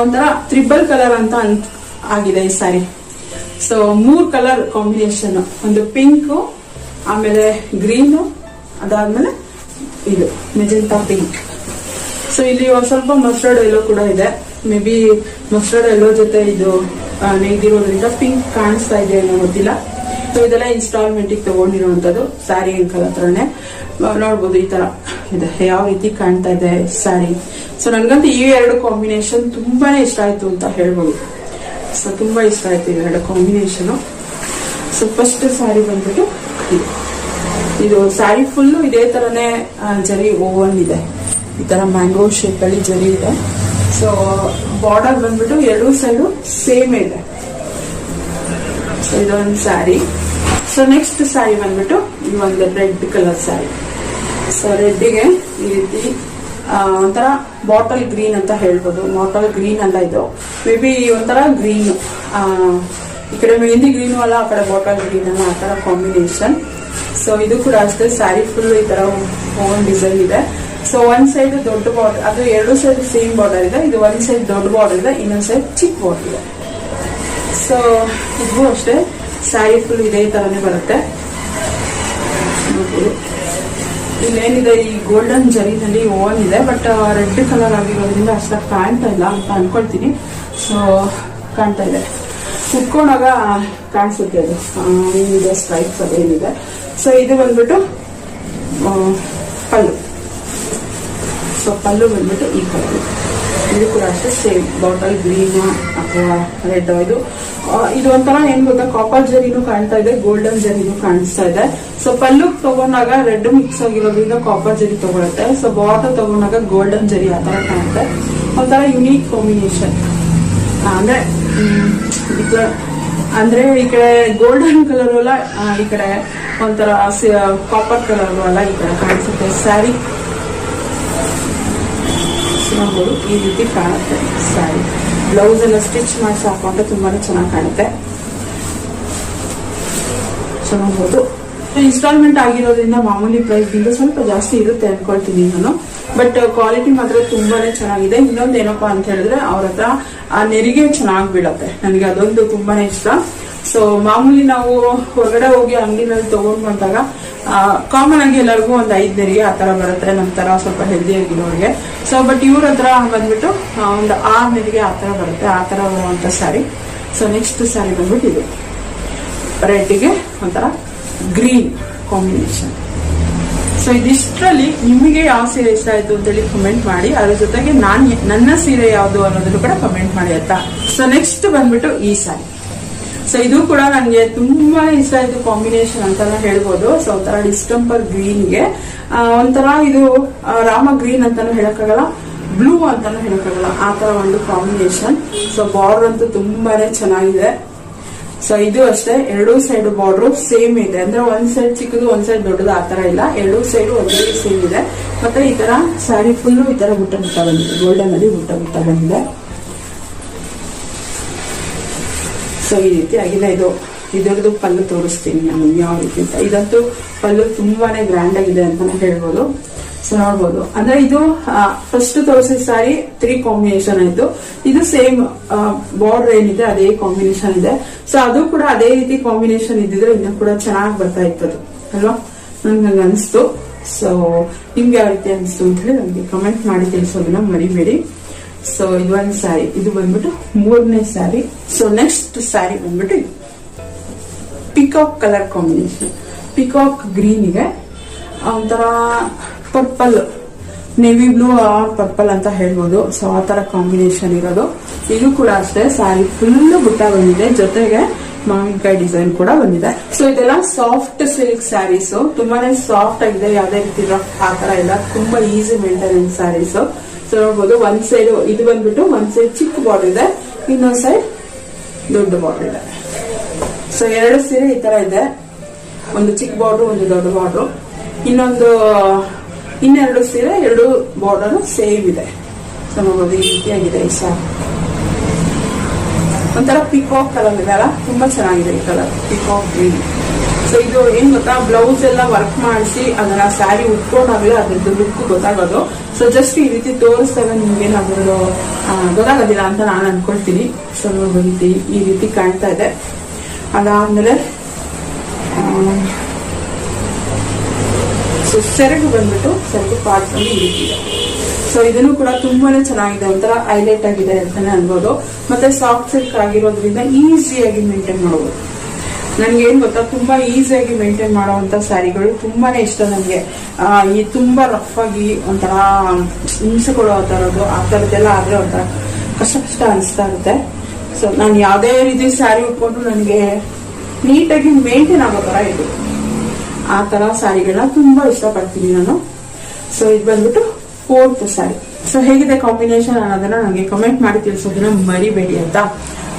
[SPEAKER 1] ಒಂಥರ ತ್ರಿಬಲ್ ಕಲರ್ ಅಂತ ಆಗಿದೆ ಈ ಸಾರಿ. ಸೊ ಮೂರ್ ಕಲರ್ ಕಾಂಬಿನೇಷನ್ ಒಂದು ಪಿಂಕ್ ಆಮೇಲೆ ಗ್ರೀನ್ ಅದಾದ್ಮೇಲೆ ಇದು ಮೆಜೆಂಟಾ ಪಿಂಕ್ ಸೊ ಇಲ್ಲಿ ಸ್ವಲ್ಪ ಮಸ್ಟರ್ಡ್ ಎಲ್ಲೋ ಕೂಡ ಇದೆ. ಮೇ ಬಿ ಮಸ್ಟರ್ಡ್ ಎಲ್ಲೋ ಜೊತೆ ಇದು ನೇಯ್ದಿರೋದ್ರಿಂದ ಪಿಂಕ್ ಕಾಣಿಸ್ತಾ ಇದೆ ಅನ್ನೋ ಗೊತ್ತಿಲ್ಲ. ಸೊ ಇದೆಲ್ಲ ಇನ್ಸ್ಟಾಲ್ಮೆಂಟ್ ತಗೊಂಡಿರುವಂತದ್ದು ಸ್ಯಾರಿ ಅಂಕಲ್ ಹತ್ರನೇ. ನೋಡ್ಬೋದು ಈ ತರ ಇದೆ. ಯಾವ ರೀತಿ ಕಾಣ್ತಾ ಇದೆ ಸ್ಯಾರಿ ಸೊ ನನ್ಗಂತೂ ಈ ಎರಡು ಕಾಂಬಿನೇಷನ್ ತುಂಬಾನೇ ಇಷ್ಟ ಆಯ್ತು ಅಂತ ಹೇಳ್ಬೋದು. ಸೊ ತುಂಬಾ ಇಷ್ಟ ಆಯ್ತು ಇವೆರಡು ಕಾಂಬಿನೇಷನ್ ಸೊ ಫಸ್ಟ್ ಸ್ಯಾರಿ ಬಂದ್ಬಿಟ್ಟು ಇದು. ಸ್ಯಾರಿ ಫುಲ್ಲು ಇದೇ ತರನೇ ಜರಿ ಓವನ್ ಇದೆ. ಈ ತರ ಮ್ಯಾಂಗೋ ಶೇಪ್ ಅಲ್ಲಿ ಜರಿ ಇದೆ. ಸೊ ಬಾರ್ಡರ್ ಬಂದ್ಬಿಟ್ಟು ಎರಡು ಸೈಡು ಸೇಮ್ ಇದೆ. ಸೊ ಇದೊಂದು ಸ್ಯಾರಿ ಸೊ ನೆಕ್ಸ್ಟ್ ಸ್ಯಾರಿ ಬಂದ್ಬಿಟ್ಟು ಈ ಒಂದು ರೆಡ್ ಕಲರ್ ಸ್ಯಾರಿ ಸೊ ರೆಡ್ಡಿಗೆ ಈ ರೀತಿ ಒಂಥರ ಬಾಟಲ್ ಗ್ರೀನ್ ಅಂತ ಹೇಳ್ಬೋದು. ಬಾಟಲ್ ಗ್ರೀನ್ ಅಲ್ಲ ಇದು. ಮೇ ಬಿ ಒಂಥರ ಗ್ರೀನ್ ಈ ಕಡೆ ಮೆಹಂದಿ ಗ್ರೀನು ಅಲ್ಲ, ಆ ಕಡೆ ಬಾಟಲ್ ಗ್ರೀನ್ ಅಲ್ಲ, ಆ ಥರ ಕಾಂಬಿನೇಷನ್ ಸೊ ಇದು ಕೂಡ ಅಷ್ಟೇ ಸ್ಯಾರಿ ಫುಲ್ ಈ ಥರ ಓನ್ ಡಿಸೈನ್ ಇದೆ. ಸೊ ಒಂದ್ ಸೈಡ್ ದೊಡ್ಡ ಬಾರ್ಡರ್ ಅದು ಎರಡು ಸೈಡ್ ಸೇಮ್ ಬಾರ್ಡರ್ ಇದೆ. ಇದು ಒಂದ್ ಸೈಡ್ ದೊಡ್ಡ ಬಾರ್ಡರ್ ಇದೆ, ಇನ್ನೊಂದ್ ಸೈಡ್ ಚಿಕ್ಕ ಬಾರ್ಡರ್ ಇದೆ. ಸೊ ಇದು ಅಷ್ಟೇ. ಸ್ಯಾರಿ ಫುಲ್ ಇದೇ ತರನೇ ಬರುತ್ತೆ. ಇಲ್ಲೇನಿದೆ, ಈ ಗೋಲ್ಡನ್ ಜರಿನಲ್ಲಿ ಓನ್ ಇದೆ ಬಟ್ ರೆಡ್ ಕಲರ್ ಆಗಿರೋದ್ರಿಂದ ಅಷ್ಟಾಗಿ ಕಾಣ್ತಾ ಇಲ್ಲ ಅಂತ ಅನ್ಕೊಳ್ತೀನಿ. ಸೊ ಕಾಣ್ತಾ ಇದೆ. ಕುತ್ಕೊಂಡಾಗ ಕಾಣಿಸುತ್ತೆ ಅದು. ಏನಿದೆ ಸ್ಟ್ರೈಪ್ಸ್ ಅದೇನಿದೆ. ಸೊ ಇದು ಬಂದ್ಬಿಟ್ಟು ಪಲ್ಲು. ಸೊ ಪಲ್ಲು ಬಂದ್ಬಿಟ್ಟು ಈ ಕಲರ್ ಇದು ಕೂಡ ಅಷ್ಟೇ ಸೇಮ್ ಬಾಟಲ್ ಗ್ರೀನ್ ಅಥವಾ ರೆಡ್ ಇದು ಇದು ಒಂಥರ ಏನ್ ಗೊತ್ತಾ? ಕಾಪರ್ ಜರಿನೂ ಕಾಣ್ತಾ ಇದೆ ಗೋಲ್ಡನ್ ಜರಿನೂ ಕಾಣಿಸ್ತಾ ಇದೆ. ಸೊ ಪಲ್ಲು ತಗೊಂಡಾಗ ರೆಡ್ ಮಿಕ್ಸ್ ಆಗಿರೋದ್ರಿಂದ ಕಾಪರ್ ಜರಿ ತಗೊಳುತ್ತೆ. ಸೊ ಬಾಟಲ್ ತಗೊಂಡಾಗ ಗೋಲ್ಡನ್ ಜರಿ ಆ ತರ ಕಾಣುತ್ತೆ. ಒಂಥರ ಯುನೀಕ್ ಕಾಂಬಿನೇಷನ್ ಅಂದ್ರೆ ಅಂದ್ರೆ ಈ ಕಡೆ ಗೋಲ್ಡನ್ ಕಲರ್ ಅಲ್ಲ ಈ ಕಡೆ ಒಂಥರ ಕಾಪರ್ ಕಲರ್ ಅಲ್ಲ ಈ ಕಡೆ ಕಾಣಿಸುತ್ತೆ. ಸ್ಯಾರಿ ನೋಡ್ಬೋದು ಈ ರೀತಿ ಕಾಣುತ್ತೆ. ಸ್ಯಾರಿ ಬ್ಲೌಸ್ ಎಲ್ಲ ಸ್ಟಿಚ್ ಮಾಡಿಸಿ ಹಾಕೊಂಡ್ರೆ ತುಂಬಾನೇ ಚೆನ್ನಾಗಿ ಕಾಣುತ್ತೆ. ಸೊ ಇನ್ಸ್ಟಾಲ್ಮೆಂಟ್ ಆಗಿರೋದ್ರಿಂದ ಮಾಮೂಲಿ ಪ್ರೈಸ್ ಗಿಂತ ಸ್ವಲ್ಪ ಜಾಸ್ತಿ ಇರುತ್ತೆ ಅನ್ಕೊಳ್ತೀನಿ ನಾನು. ಬಟ್ ಕ್ವಾಲಿಟಿ ಮಾತ್ರ ತುಂಬಾನೇ ಚೆನ್ನಾಗಿದೆ. ಇನ್ನೊಂದು ಏನಪ್ಪಾ ಅಂತ ಹೇಳಿದ್ರೆ ಅವ್ರ ಹತ್ರ, ಆ, ನೆರಿಗೆ ಚೆನ್ನಾಗಿ ಬೀಳತ್ತೆ. ನನಗೆ ಅದೊಂದು ತುಂಬಾನೇ ಇಷ್ಟ. ಸೊ ಮಾಮೂಲಿ ನಾವು ಹೊರಗಡೆ ಹೋಗಿ ಅಂಗಡಿನಲ್ಲಿ ತಗೊಂಡು ಬಂದಾಗ ಕಾಮನ್ ಆಗಿ ಎಲ್ಲರಿಗೂ ಒಂದು ಐದು ನೆರಿಗೆ ಆ ತರ ಬರುತ್ತೆ. ನಮ್ಮ ತರ ಸ್ವಲ್ಪ ಹೆಲ್ದಿ ಆಗಿರೋರಿಗೆ. ಸೊ ಬಟ್ ಇವ್ರ ಹತ್ರ ಬಂದ್ಬಿಟ್ಟು ಒಂದು ಆರು ನೆರಿಗೆ ಆ ತರ ಬರುತ್ತೆ. ಆ ತರ ಬರುವಂತ ಸ್ಯಾರಿ ಸೊ ನೆಕ್ಸ್ಟ್ ಸ್ಯಾರಿ ಬಂದ್ಬಿಟ್ಟು ಇದು. ರೆಡ್ಗೆ ಒಂಥರ ಗ್ರೀನ್ ಕಾಂಬಿನೇಷನ್ ಸೊ ಇದಿಷ್ಟರಲ್ಲಿ ನಿಮಗೆ ಯಾವ ಸೀರೆ ಇಷ್ಟ ಆಯ್ತು ಅಂತೇಳಿ ಕಮೆಂಟ್ ಮಾಡಿ. ಅದ್ರ ಜೊತೆಗೆ ನಾನು, ನನ್ನ ಸೀರೆ ಯಾವುದು ಅನ್ನೋದನ್ನು ಕೂಡ ಕಮೆಂಟ್ ಮಾಡಿ ಆಯ್ತಾ? ಸೊ ನೆಕ್ಸ್ಟ್ ಬಂದ್ಬಿಟ್ಟು ಈ ಸಾರಿ ಸೊ ಇದು ಕೂಡ ನನಗೆ ತುಂಬಾ ಇಷ್ಟ ಆಯ್ತು ಕಾಂಬಿನೇಷನ್ ಅಂತ ಹೇಳ್ಬೋದು. ಸೊ ಒಂಥರ ಡಿಸ್ಟಂಪರ್ ಗ್ರೀನ್ಗೆ ಒಂಥರ ಇದು ರಾಮ ಗ್ರೀನ್ ಅಂತಾನು ಹೇಳಕ್ಕಾಗಲ್ಲ ಬ್ಲೂ ಅಂತಾನು ಹೇಳಕ್ಕಾಗಲ್ಲ. ಆ ತರ ಒಂದು ಕಾಂಬಿನೇಷನ್ ಸೊ ಬಾರ್ಡರ್ ಅಂತೂ ತುಂಬಾನೇ ಚೆನ್ನಾಗಿದೆ. ಸೊ ಇದು ಅಷ್ಟೇ, ಎರಡೂ ಸೈಡ್ ಬಾರ್ಡರ್ ಸೇಮ್ ಇದೆ. ಅಂದ್ರೆ ಒಂದ್ ಸೈಡ್ ಚಿಕ್ಕದು, ಒಂದ್ ಸೈಡ್ ದೊಡ್ಡದು, ಆ ತರ ಇಲ್ಲ. ಎರಡೂ ಸೈಡ್ ಒಂದೇ ಸೇಮ್ ಇದೆ. ಮತ್ತೆ ಈ ತರ ಸ್ಯಾರಿ ಫುಲ್ಲು ಈ ತರ ಬುಟ್ಟ ಬುಟ್ಟ ಬಂದಿದೆ. ಗೋಲ್ಡನ್ ಅಲ್ಲಿ ಬುಟ್ಟ ಬುಟ್ಟ ಬಂದಿದೆ. ಸೊ ಈ ರೀತಿ ಆಗಿಲ್ಲ ಇದು ಇದರದ್ದು ಪಲ್ಲು ತೋರಿಸ್ತೀನಿ ನಾನು ಯಾವ ರೀತಿ ಅಂತ. ಇದಂತೂ ಪಲ್ಲು ತುಂಬಾನೇ ಗ್ರ್ಯಾಂಡ್ ಆಗಿದೆ ಅಂತಾನೆ ಹೇಳ್ಬೋದು. ಸೊ ನೋಡ್ಬೋದು. ಅಂದ್ರೆ ಇದು ಫಸ್ಟ್ ತೋರಿಸಿದ ಸಾರಿ ತ್ರೀ ಕಾಂಬಿನೇಷನ್ ಆಯ್ತು. ಇದು ಸೇಮ್ ಬಾರ್ಡರ್ ಏನಿದೆ, ಅದೇ ಕಾಂಬಿನೇಷನ್ ಇದೆ. ಸೊ ಅದು ಕೂಡ ಅದೇ ರೀತಿ ಕಾಂಬಿನೇಷನ್ ಇದ್ದಿದ್ರೆ ಇನ್ನೂ ಕೂಡ ಚೆನ್ನಾಗಿ ಬರ್ತಾ ಇತ್ತು ಅಲ್ವಾ? ನನ್ಗೆ ನಂಗೆ ಅನಿಸ್ತು. ಸೊ ನಿಮ್ಗೆ ಯಾವ ರೀತಿ ಅನಿಸ್ತು ಅಂತ ಹೇಳಿ ನನಗೆ ಕಮೆಂಟ್ ಮಾಡಿ ತಿಳಿಸೋದನ್ನ ಮರಿಬೇಡಿ. ಸೊ ಇದು ಒಂದು ಸ್ಯಾರಿ ಇದು ಬಂದ್ಬಿಟ್ಟು ಮೂರನೇ ಸ್ಯಾರಿ ಸೊ ನೆಕ್ಸ್ಟ್ ಸ್ಯಾರಿ ಬಂದ್ಬಿಟ್ಟು ಪಿಕಾಕ್ ಕಲರ್ ಕಾಂಬಿನೇಷನ್ ಪಿಕಾಕ್ ಇದೆ. ಒಂಥರ purple navy blue or purple ಅಂತ ಹೇಳ್ಬೋದು. ಸೊ ಆ ತರ ಕಾಂಬಿನೇಷನ್ ಇರೋದು. ಇದು ಕೂಡ ಅಷ್ಟೇ. ಸ್ಯಾರಿ ಫುಲ್ ಬುಟ್ಟ ಬಂದಿದೆ. ಜೊತೆಗೆ ಮಾವಿನಕಾಯಿ ಡಿಸೈನ್ ಕೂಡ ಬಂದಿದೆ. ಸೊ ಇದೆಲ್ಲ ಸಾಫ್ಟ್ ಸಿಲ್ಕ್ ಸ್ಯಾರೀಸ್ ತುಂಬಾನೇ ಸಾಫ್ಟ್ ಆಗಿದೆ. ಯಾವ್ದೇ ರೀತಿ ಆ ತರ ಇಲ್ಲ. ತುಂಬಾ ಈಸಿ ಮೇಂಟೆನೆನ್ಸ್ ಸ್ಯಾರೀಸ್ ಸೊ ನೋಡ್ಬೋದು ಒಂದ್ ಸೈಡ್ ಇದು ಬಂದ್ಬಿಟ್ಟು ಒಂದ್ ಸೈಡ್ ಚಿಕ್ಕ ಬಾರ್ಡರ್ ಇದೆ. ಇನ್ನೊಂದ್ ಸೈಡ್ ದೊಡ್ಡ ಬಾರ್ಡರ್ ಇದೆ. ಸೊ ಎರಡು ಸೀರೆ ಈ ತರ ಇದೆ. ಒಂದು ಚಿಕ್ಕ ಬಾರ್ಡರ್ ಒಂದು ದೊಡ್ಡ ಬಾರ್ಡರ್ ಇನ್ನೊಂದು, ಇನ್ನೆರಡು ಸೀರೆ, ಎರಡು ಬಾರ್ಡರ್ ಸೇಮ್ ಇದೆ. ಸೊ ನೋಡೋದು ಈ ರೀತಿಯಾಗಿದೆ ಈ ಸ್ಯಾರಿ ಒಂಥರ ಪಿಕಾಕ್ ಕಲರ್ ಇದೆ ಅಲ್ಲ? ತುಂಬಾ ಚೆನ್ನಾಗಿದೆ ಈ ಕಲರ್ ಪಿಕಾಕ್ ಗ್ರೀನ್ ಇದು ಏನ್ ಗೊತ್ತಾ? ಬ್ಲೌಸ್ ಎಲ್ಲ ವರ್ಕ್ ಮಾಡಿಸಿ ಅದನ್ನ ಸ್ಯಾರಿ ಉಟ್ಕೊಂಡಾಗಲೇ ಅದ್ರದ್ದು ಲುಕ್ ಗೊತ್ತಾಗೋದು. ಸೊ ಜಸ್ಟ್ ಈ ರೀತಿ ತೋರಿಸಿದಾಗ ನಿಮ್ಗೆ ಅದ್ರದ್ದು ಗೊತ್ತಾಗೋದಿಲ್ಲ ಅಂತ ನಾನು ಅನ್ಕೊಳ್ತೀನಿ. ಸೊ ನೋಡಿ ಈ- ರೀತಿ ಕಾಣ್ತಾ ಇದೆ. ಅದಾದ್ಮೇಲೆ ಸೊ ಸೆರಗು ಬಂದ್ಬಿಟ್ಟು ಸೆರಗು ಪಾರ್ಟ್ ಬಂದು ಈ ರೀತಿ ಇದೆ. ಸೊ ಇದನ್ನು ಕೂಡ ತುಂಬಾನೇ ಚೆನ್ನಾಗಿದೆ. ಒಂಥರ ಹೈಲೈಟ್ ಆಗಿದೆ ಅಂತಾನೆ ಅನ್ಬೋದು. ಮತ್ತೆ ಸಾಫ್ಟ್ ಸಿಲ್ಕ್ ಆಗಿರೋದ್ರಿಂದ ಈಸಿಯಾಗಿ ಮೇಂಟೈನ್ ಮಾಡಬಹುದು ನನ್ಗೆ ಏನ್ ಗೊತ್ತಾ, ತುಂಬಾ ಈಸಿಯಾಗಿ ಮೇಂಟೈನ್ ಮಾಡುವಂತ ಸ್ಯಾರಿಗಳು ತುಂಬಾನೇ ಇಷ್ಟ ನನಗೆ. ಈ ತುಂಬಾ ರಫ್ ಆಗಿ ಒಂಥರ ಹಿಂಸೆ ಕೊಡೋ ಥರದ್ದು, ಆ ತರದ್ದೆಲ್ಲ ಆದ್ರೆ ಒಂಥರ ಕಷ್ಟ ಕಷ್ಟ ಅನಿಸ್ತಾ ಇರುತ್ತೆ. ಸೊ ನಾನು ಯಾವ್ದೇ ರೀತಿ ಸ್ಯಾರಿ ಉಟ್ಕೊಂಡು ನನಗೆ ನೀಟಾಗಿ ಮೇಂಟೈನ್ ಆಗೋ ತರ ಇದು. ಆ ತರ ಸ್ಯಾರಿಗಳನ್ನ ತುಂಬಾ ಇಷ್ಟಪಡ್ತೀನಿ ನಾನು. ಸೊ ಇದು ಬಂದ್ಬಿಟ್ಟು ಫೋರ್ತ್ ಸ್ಯಾರಿ ಸೊ ಹೇಗಿದೆ ಕಾಂಬಿನೇಷನ್ ಅನ್ನೋದನ್ನ ನನಗೆ ಕಮೆಂಟ್ ಮಾಡಿ ತಿಳಿಸೋದನ್ನ ಮರಿಬೇಡಿ ಅಂತ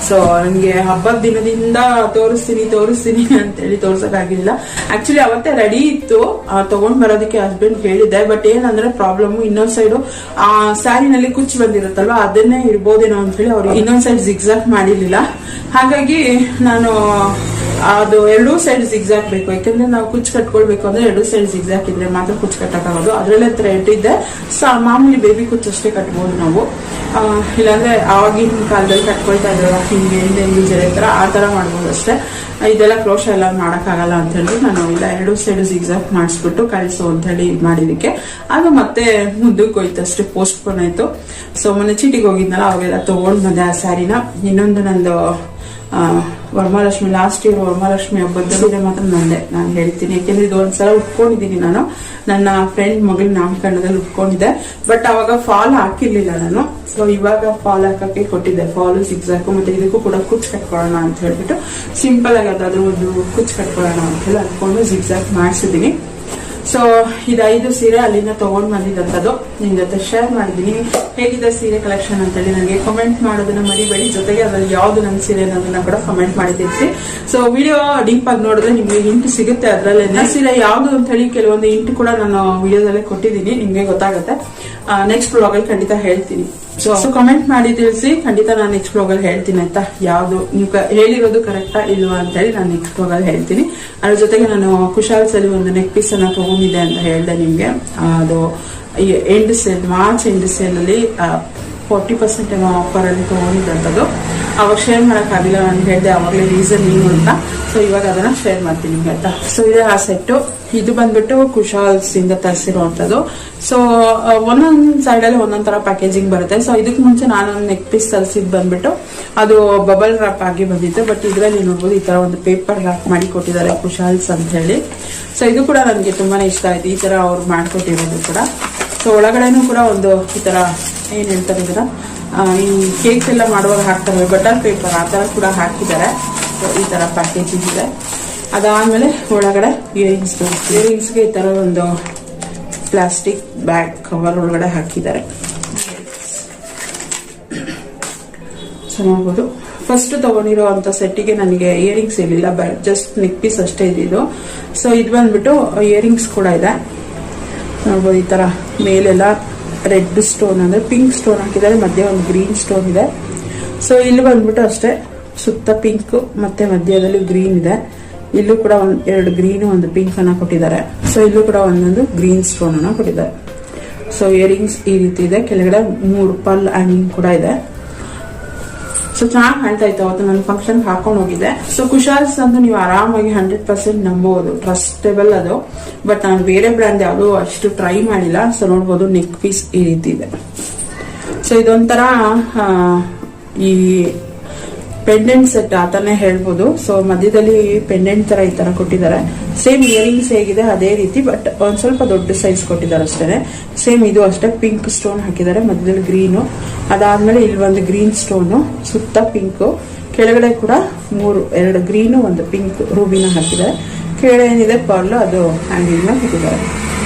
[SPEAKER 1] ಸೊ ನನಗೆ ಹಬ್ಬದ ದಿನದಿಂದ ತೋರಿಸ್ತೀನಿ ತೋರಿಸ್ತೀನಿ ಅಂತ ಹೇಳಿ ತೋರ್ಸಕ್ಕಾಗಿಲ್ಲ. ಆಕ್ಚುಲಿ ಅವತ್ತೇ ರೆಡಿ ಇತ್ತು. ತಗೊಂಡ್ ಬರೋದಕ್ಕೆ ಹಸ್ಬೆಂಡ್ ಹೇಳಿದ್ದೆ ಬಟ್ ಏನಂದ್ರೆ ಪ್ರಾಬ್ಲಮ್ ಇನ್ನೊಂದ್ ಸೈಡ್ ಆ, ಸ್ಯಾರಿನಲ್ಲಿ ಕುಚ್ಚು ಬಂದಿರುತ್ತಲ್ವಾ, ಅದನ್ನೇ ಇರ್ಬೋದೇನೋ ಅಂತ ಹೇಳಿ ಅವ್ರು ಇನ್ನೊಂದ್ ಸೈಡ್ ಜಿಗ್ಸಾಕ್ ಮಾಡಿರ್ಲಿಲ್ಲ. ಹಾಗಾಗಿ ನಾನು ಅದು ಎರಡೂ ಸೈಡ್ ಜಿಗ್ಸಾಕ್ ಬೇಕು. ಯಾಕಂದ್ರೆ ನಾವು ಕುಚ್ಚು ಕಟ್ಕೊಳ್ಬೇಕು ಅಂದ್ರೆ ಎರಡೂ ಸೈಡ್ ಜಿಗ್ಸಾಕ್ ಇದ್ರೆ ಮಾತ್ರ ಕುಚ್ಚು ಕಟ್ಟಕ್ಕಾಗೋದು ಅದರಲ್ಲೇ ಥ್ರೆಡ್ ಇದೆ. ಸೊ ಮಾಮೂಲಿ ಬೇಬಿ ಕುಚ್ಚು ಅಷ್ಟೇ ಕಟ್ಬೋದು ನಾವು. ಇಲ್ಲಾಂದ್ರೆ ಆವಾಗಿನ ಕಾಲದಲ್ಲಿ ಕಟ್ಕೊಳ್ತಾ ಇದ್ರಲ್ಲ ಹಿಂಗೆ ಹಿಂದೆ ಯೂಸ್ ಇರತ್ತರ ಆ ತರ ಮಾಡ್ಬೋದು ಅಷ್ಟೇ. ಇದೆಲ್ಲ ಕ್ರೋಶ ಎಲ್ಲ ಮಾಡೋಕ್ಕಾಗಲ್ಲ ಅಂತ ಹೇಳಿ ನಾನು ಇಲ್ಲ, ಎರಡು ಸೈಡ್ ಸಿಗ್ಸಾಕ್ ಮಾಡಿಸ್ಬಿಟ್ಟು ಕಳಿಸು ಅಂತ ಹೇಳಿ ಮಾಡಿದಕ್ಕೆ ಅದು ಮತ್ತೆ ಮುಂದಕ್ಕೆ ಹೋಯ್ತು ಅಷ್ಟೇ ಪೋಸ್ಟ್ ಪೋನ್ ಆಯ್ತು. ಸೊ ಮೊನ್ನೆ ಚೀಟಿಗೆ ಹೋಗಿದ್ನಲ್ಲ, ಅವಾಗೆಲ್ಲ ತಗೊಂಡ್ ಬಂದೆ ಆ ಸ್ಯಾರಿನ ಇನ್ನೊಂದು ನಂದು ವರಮಹಾಲಕ್ಷ್ಮಿ ಲಾಸ್ಟ್ ಇಯರ್ ವರಮಹಾಲಕ್ಷ್ಮಿ ಹಬ್ಬದಲ್ಲಿ ಮಾತ್ರ ನಂದೆ. ನಾನು ಹೇಳ್ತೀನಿ, ಯಾಕೆಂದ್ರೆ ಇದು ಒಂದ್ಸಲ ಉಟ್ಕೊಂಡಿದ್ದೀನಿ ನಾನು. ನನ್ನ ಫ್ರೆಂಡ್ ಮಗಳ ನಾಮಕರಣದಲ್ಲಿ ಉಟ್ಕೊಂಡಿದ್ದೆ. ಬಟ್ ಅವಾಗ ಫಾಲ್ ಹಾಕಿರ್ಲಿಲ್ಲ ನಾನು. ಸೊ ಇವಾಗ ಫಾಲ್ ಹಾಕಕ್ಕೆ ಕೊಟ್ಟಿದ್ದೆ. ಫಾಲು ಸಿಕ್ಸ್ ಹಾಕು, ಮತ್ತೆ ಇದಕ್ಕೂ ಕೂಡ ಕುಚ್ ಕಟ್ಕೊಳ್ಳೋಣ ಅಂತ ಹೇಳ್ಬಿಟ್ಟು ಸಿಂಪಲ್ ಆಗಿ ಅದಾದ್ರೂ ಒಂದು ಕುಚ್ ಕಟ್ಕೊಳ್ಳೋಣ ಅಂತ ಹೇಳಿ ಅನ್ಕೊಂಡು ಜಿಗ್ಸಾಕ್ ಮಾಡಿಸಿದೀನಿ ಸೊ ಇದೈದು ಸೀರೆ ಅಲ್ಲಿಂದ ತಗೊಂಡ್ ಬಂದಿದ್ದಂಥದ್ದು. ನಿಮ್ ಜೊತೆ ಶೇರ್ ಮಾಡಿದ್ದೀನಿ. ಹೇಗಿದೆ ಸೀರೆ ಕಲೆಕ್ಷನ್ ಅಂತೇಳಿ ನನಗೆ ಕಮೆಂಟ್ ಮಾಡೋದನ್ನ ಮರಿಬೇಡಿ. ಜೊತೆಗೆ ಅದ್ರಲ್ಲಿ ಯಾವ್ದು ನನ್ನ ಸೀರೆ ಅನ್ನೋದನ್ನ ಕೂಡ ಕಮೆಂಟ್ ಮಾಡಿ ತಿಳಿಸಿ. ಸೊ ವಿಡಿಯೋ ಡಿಂಪ್ ಆಗಿ ನೋಡಿದ್ರೆ ನಿಮ್ಗೆ ಇಂಟು ಸಿಗುತ್ತೆ ಅದ್ರಲ್ಲೇ ಸೀರೆ ಯಾವ್ದು ಅಂತ ಹೇಳಿ ಕೆಲವೊಂದು ಇಂಟು ಕೂಡ ನಾನು ವಿಡಿಯೋದಲ್ಲೇ ಕೊಟ್ಟಿದ್ದೀನಿ. ನಿಮ್ಗೆ ಗೊತ್ತಾಗುತ್ತೆ. ನೆಕ್ಸ್ಟ್ ಬ್ಲಾಗಲ್ಲಿ ಖಂಡಿತ ಹೇಳ್ತೀನಿ. ಸೊ ಕಮೆಂಟ್ ಮಾಡಿ ತಿಳಿಸಿ, ಖಂಡಿತ ನಾನು ನೆಕ್ಸ್ಟ್ ಬ್ಲಾಗ್ ಅಲ್ಲಿ ಹೇಳ್ತೀನಿ ಅಂತ. ಯಾವ್ದು, ನೀವು ಹೇಳಿರೋದು ಕರೆಕ್ಟಾ ಇಲ್ವಾ ಅಂತ ಹೇಳಿ ನಾನು ನೆಕ್ಸ್ಟ್ ಅಲ್ಲಿ ಹೇಳ್ತೀನಿ. ಅದ್ರ ಜೊತೆಗೆ ನಾನು ಕುಶಾಲ್ಸ್ ಸಲ್ಲಿ ಒಂದು ನೆಕ್ ಪೀಸ್ ಅನ್ನ ತಗೊಂಡಿದ್ದೆ ಅಂತ ಹೇಳಿದೆ ನಿಮ್ಗೆ. ಅದು end sale March end sale ಅಲ್ಲಿ ಫೋರ್ಟಿ ಪರ್ಸೆಂಟ್ ಏನೋ ಆಫರ್ ಅಲ್ಲಿ ತಗೊಂಡಿದ್ದಂಥದ್ದು ಅವಾಗ ಶೇರ್ ಮಾಡೋಕ್ಕಾಗಿಲ್ಲ ನಾನು ಹೇಳಿದೆ, ಅವಾಗಲೇ ರೀಸನ್ ಏನು ಅಂತ. ಸೊ ಇವಾಗ ಅದನ್ನ ಶೇರ್ ಮಾಡ್ತೀನಿ ನಿಮ್ಗೆ ಆಯ್ತಾ? ಸೊ ಇದೆ ಆ ಸೆಟ್ಟು ಇದು ಬಂದ್ಬಿಟ್ಟು ಕುಶಾಲ್ಸ್ ಇಂದ ತರಿಸಿರುವಂತದ್ದು ಸೊ ಒಂದೊಂದ್ ಸೈಡ್ ಅಲ್ಲಿ ಒಂದೊಂದ್ ತರ ಪ್ಯಾಕೇಜಿಂಗ್ ಬರುತ್ತೆ. ಸೊ ಇದಕ್ಕೆ ಮುಂಚೆ ನಾನು ನೆಕ್ ಪೀಸ್ ತರಿಸಿದ್ ಬಂದ್ಬಿಟ್ಟು, ಅದು ಬಬಲ್ ರ್ಯಾಪ್ ಆಗಿ ಬಂದಿತ್ತು. ಬಟ್ ಇದ್ರಲ್ಲಿ ನೋಡ್ಬೋದು, ಈ ತರ ಒಂದು ಪೇಪರ್ ರ್ಯಾಪ್ ಮಾಡಿ ಕೊಟ್ಟಿದ್ದಾರೆ ಕುಶಾಲ್ಸ್ ಅಂತ ಹೇಳಿ. ಸೊ ಇದು ಕೂಡ ನನಗೆ ತುಂಬಾನೇ ಇಷ್ಟ ಆಯ್ತು. ಈ ತರ ಅವ್ರು ಮಾಡ್ಕೊಟ್ಟಿರೋದು ಕೂಡ. ಸೊ ಒಳಗಡೆನೂ ಕೂಡ ಒಂದು ಈ ತರ ಏನ್ ಹೇಳ್ತಾರೆ ಇದರ ಈ ಕೇಕ್ ಎಲ್ಲ ಮಾಡುವಾಗ ಹಾಕ್ತಾರೆ. ಬಟರ್ ಪೇಪರ್ ಆ ಥರ ಕೂಡ ಹಾಕಿದ್ದಾರೆ. ಸೊ ಈ ಥರ ಪ್ಯಾಕೇಜಿಂಗ್ ಇದೆ. ಅದಾದಮೇಲೆ ಒಳಗಡೆ ಇಯರಿಂಗ್ಸ್ ಇಯರಿಂಗ್ಸ್ಗೆ ಈ ಥರ ಒಂದು ಪ್ಲಾಸ್ಟಿಕ್ ಬ್ಯಾಗ್ ಕವರ್ ಒಳಗಡೆ ಹಾಕಿದ್ದಾರೆ. ಚೆನ್ನಾಗ್ಬೋದು. ಫಸ್ಟ್ ಫಸ್ಟ್ ಅಂಥ ಸೆಟ್ಟಿಗೆ ನನಗೆ ಇಯರಿಂಗ್ಸ್ ಇರಲಿಲ್ಲ ಬಟ್ ಜಸ್ಟ್ ನೆಕ್ ಪೀಸ್ ಅಷ್ಟೇ ಇದ್ದಿದ್ದು ಸೊ ಇದು ಬಂದ್ಬಿಟ್ಟು ಇಯರಿಂಗ್ಸ್ ಕೂಡ ಇದೆ. ನೋಡ್ಬೋದು ಈ ಥರ ಮೇಲೆಲ್ಲ ರೆಡ್ ಸ್ಟೋನ್ ಅಂದ್ರೆ ಪಿಂಕ್ ಸ್ಟೋನ್ ಹಾಕಿದ್ದಾರೆ, ಮಧ್ಯೆ ಒಂದು ಗ್ರೀನ್ ಸ್ಟೋನ್ ಇದೆ. ಸೊ ಇಲ್ಲಿ ಬಂದ್ಬಿಟ್ಟು ಅಷ್ಟೇ, ಸುತ್ತ ಪಿಂಕ್ ಮತ್ತೆ ಮಧ್ಯದಲ್ಲಿ ಗ್ರೀನ್ ಇದೆ. ಇಲ್ಲೂ ಕೂಡ ಒಂದ್ ಎರಡು ಗ್ರೀನ್ ಒಂದು ಪಿಂಕ್ ಅನ್ನ ಕೊಟ್ಟಿದ್ದಾರೆ. ಸೊ ಇಲ್ಲೂ ಕೂಡ ಒಂದೊಂದು ಗ್ರೀನ್ ಸ್ಟೋನ್ ಅನ್ನ ಕೊಟ್ಟಿದ್ದಾರೆ. ಸೊ ಇಯರಿಂಗ್ಸ್ ಈ ರೀತಿ ಇದೆ. ಕೆಳಗಡೆ ಮೂರು ಪಲ್ ಹ್ಯಾಂಗಿಂಗ್ ಕೂಡ ಇದೆ. ಸೊ ಚೆನ್ನಾಗಿ ಕಾಣ್ತಾ ಇತ್ತು ಅವತ್ತು ನಾನು ಫಂಕ್ಷನ್ ಹಾಕೊಂಡು ಹೋಗಿದ್ದೆ. ಸೊ ಕುಶಾಲ್ಸ್ ಅಂತ ನೀವು ಆರಾಮಾಗಿ ಹಂಡ್ರೆಡ್ ಪರ್ಸೆಂಟ್ ನಂಬೋದು ಟ್ರಸ್ಟೇಬಲ್ ಅದು. ಬಟ್ ನಾನು ಬೇರೆ ಬ್ರ್ಯಾಂಡ್ ಯಾವುದು ಅಷ್ಟು ಟ್ರೈ ಮಾಡಿಲ್ಲ. ಸೊ ನೋಡ್ಬೋದು ನೆಕ್ ಪೀಸ್ ಈ ರೀತಿ ಇದೆ. ಸೊ ಇದೊಂಥರ ಈ ಪೆಂಡೆಂಟ್ ಸೆಟ್ ಆತನೇ ಹೇಳ್ಬೋದು. ಸೊ ಮಧ್ಯದಲ್ಲಿ ಪೆಂಡೆಂಟ್ ತರ ಈ ತರ ಕೊಟ್ಟಿದ್ದಾರೆ. ಸೇಮ್ ಇಯರಿಂಗ್ಸ್ ಹೇಗಿದೆ ಅದೇ ರೀತಿ ಬಟ್ ಒಂದ್ ಸ್ವಲ್ಪ ದೊಡ್ಡ ಸೈಜ್ ಕೊಟ್ಟಿದ್ದಾರೆ ಅಷ್ಟೇ ಸೇಮ್ ಇದು ಅಷ್ಟೇ ಪಿಂಕ್ ಸ್ಟೋನ್ ಹಾಕಿದ್ದಾರೆ, ಮಧ್ಯದಲ್ಲಿ ಗ್ರೀನು ಅದಾದ್ಮೇಲೆ ಇಲ್ಲಿ ಒಂದು ಗ್ರೀನ್ ಸ್ಟೋನು ಸುತ್ತ ಪಿಂಕ್ ಕೆಳಗಡೆ ಕೂಡ ಮೂರು, ಎರಡು ಗ್ರೀನು ಒಂದು ಪಿಂಕ್ ರೂಬಿನ ಹಾಕಿದ್ದಾರೆ. ಕೆಳ ಏನಿದೆ? ಪರ್ಲು ಅದು ಹ್ಯಾಂಗಿಂಗ್ ಹಾಕಿದ್ದಾರೆ.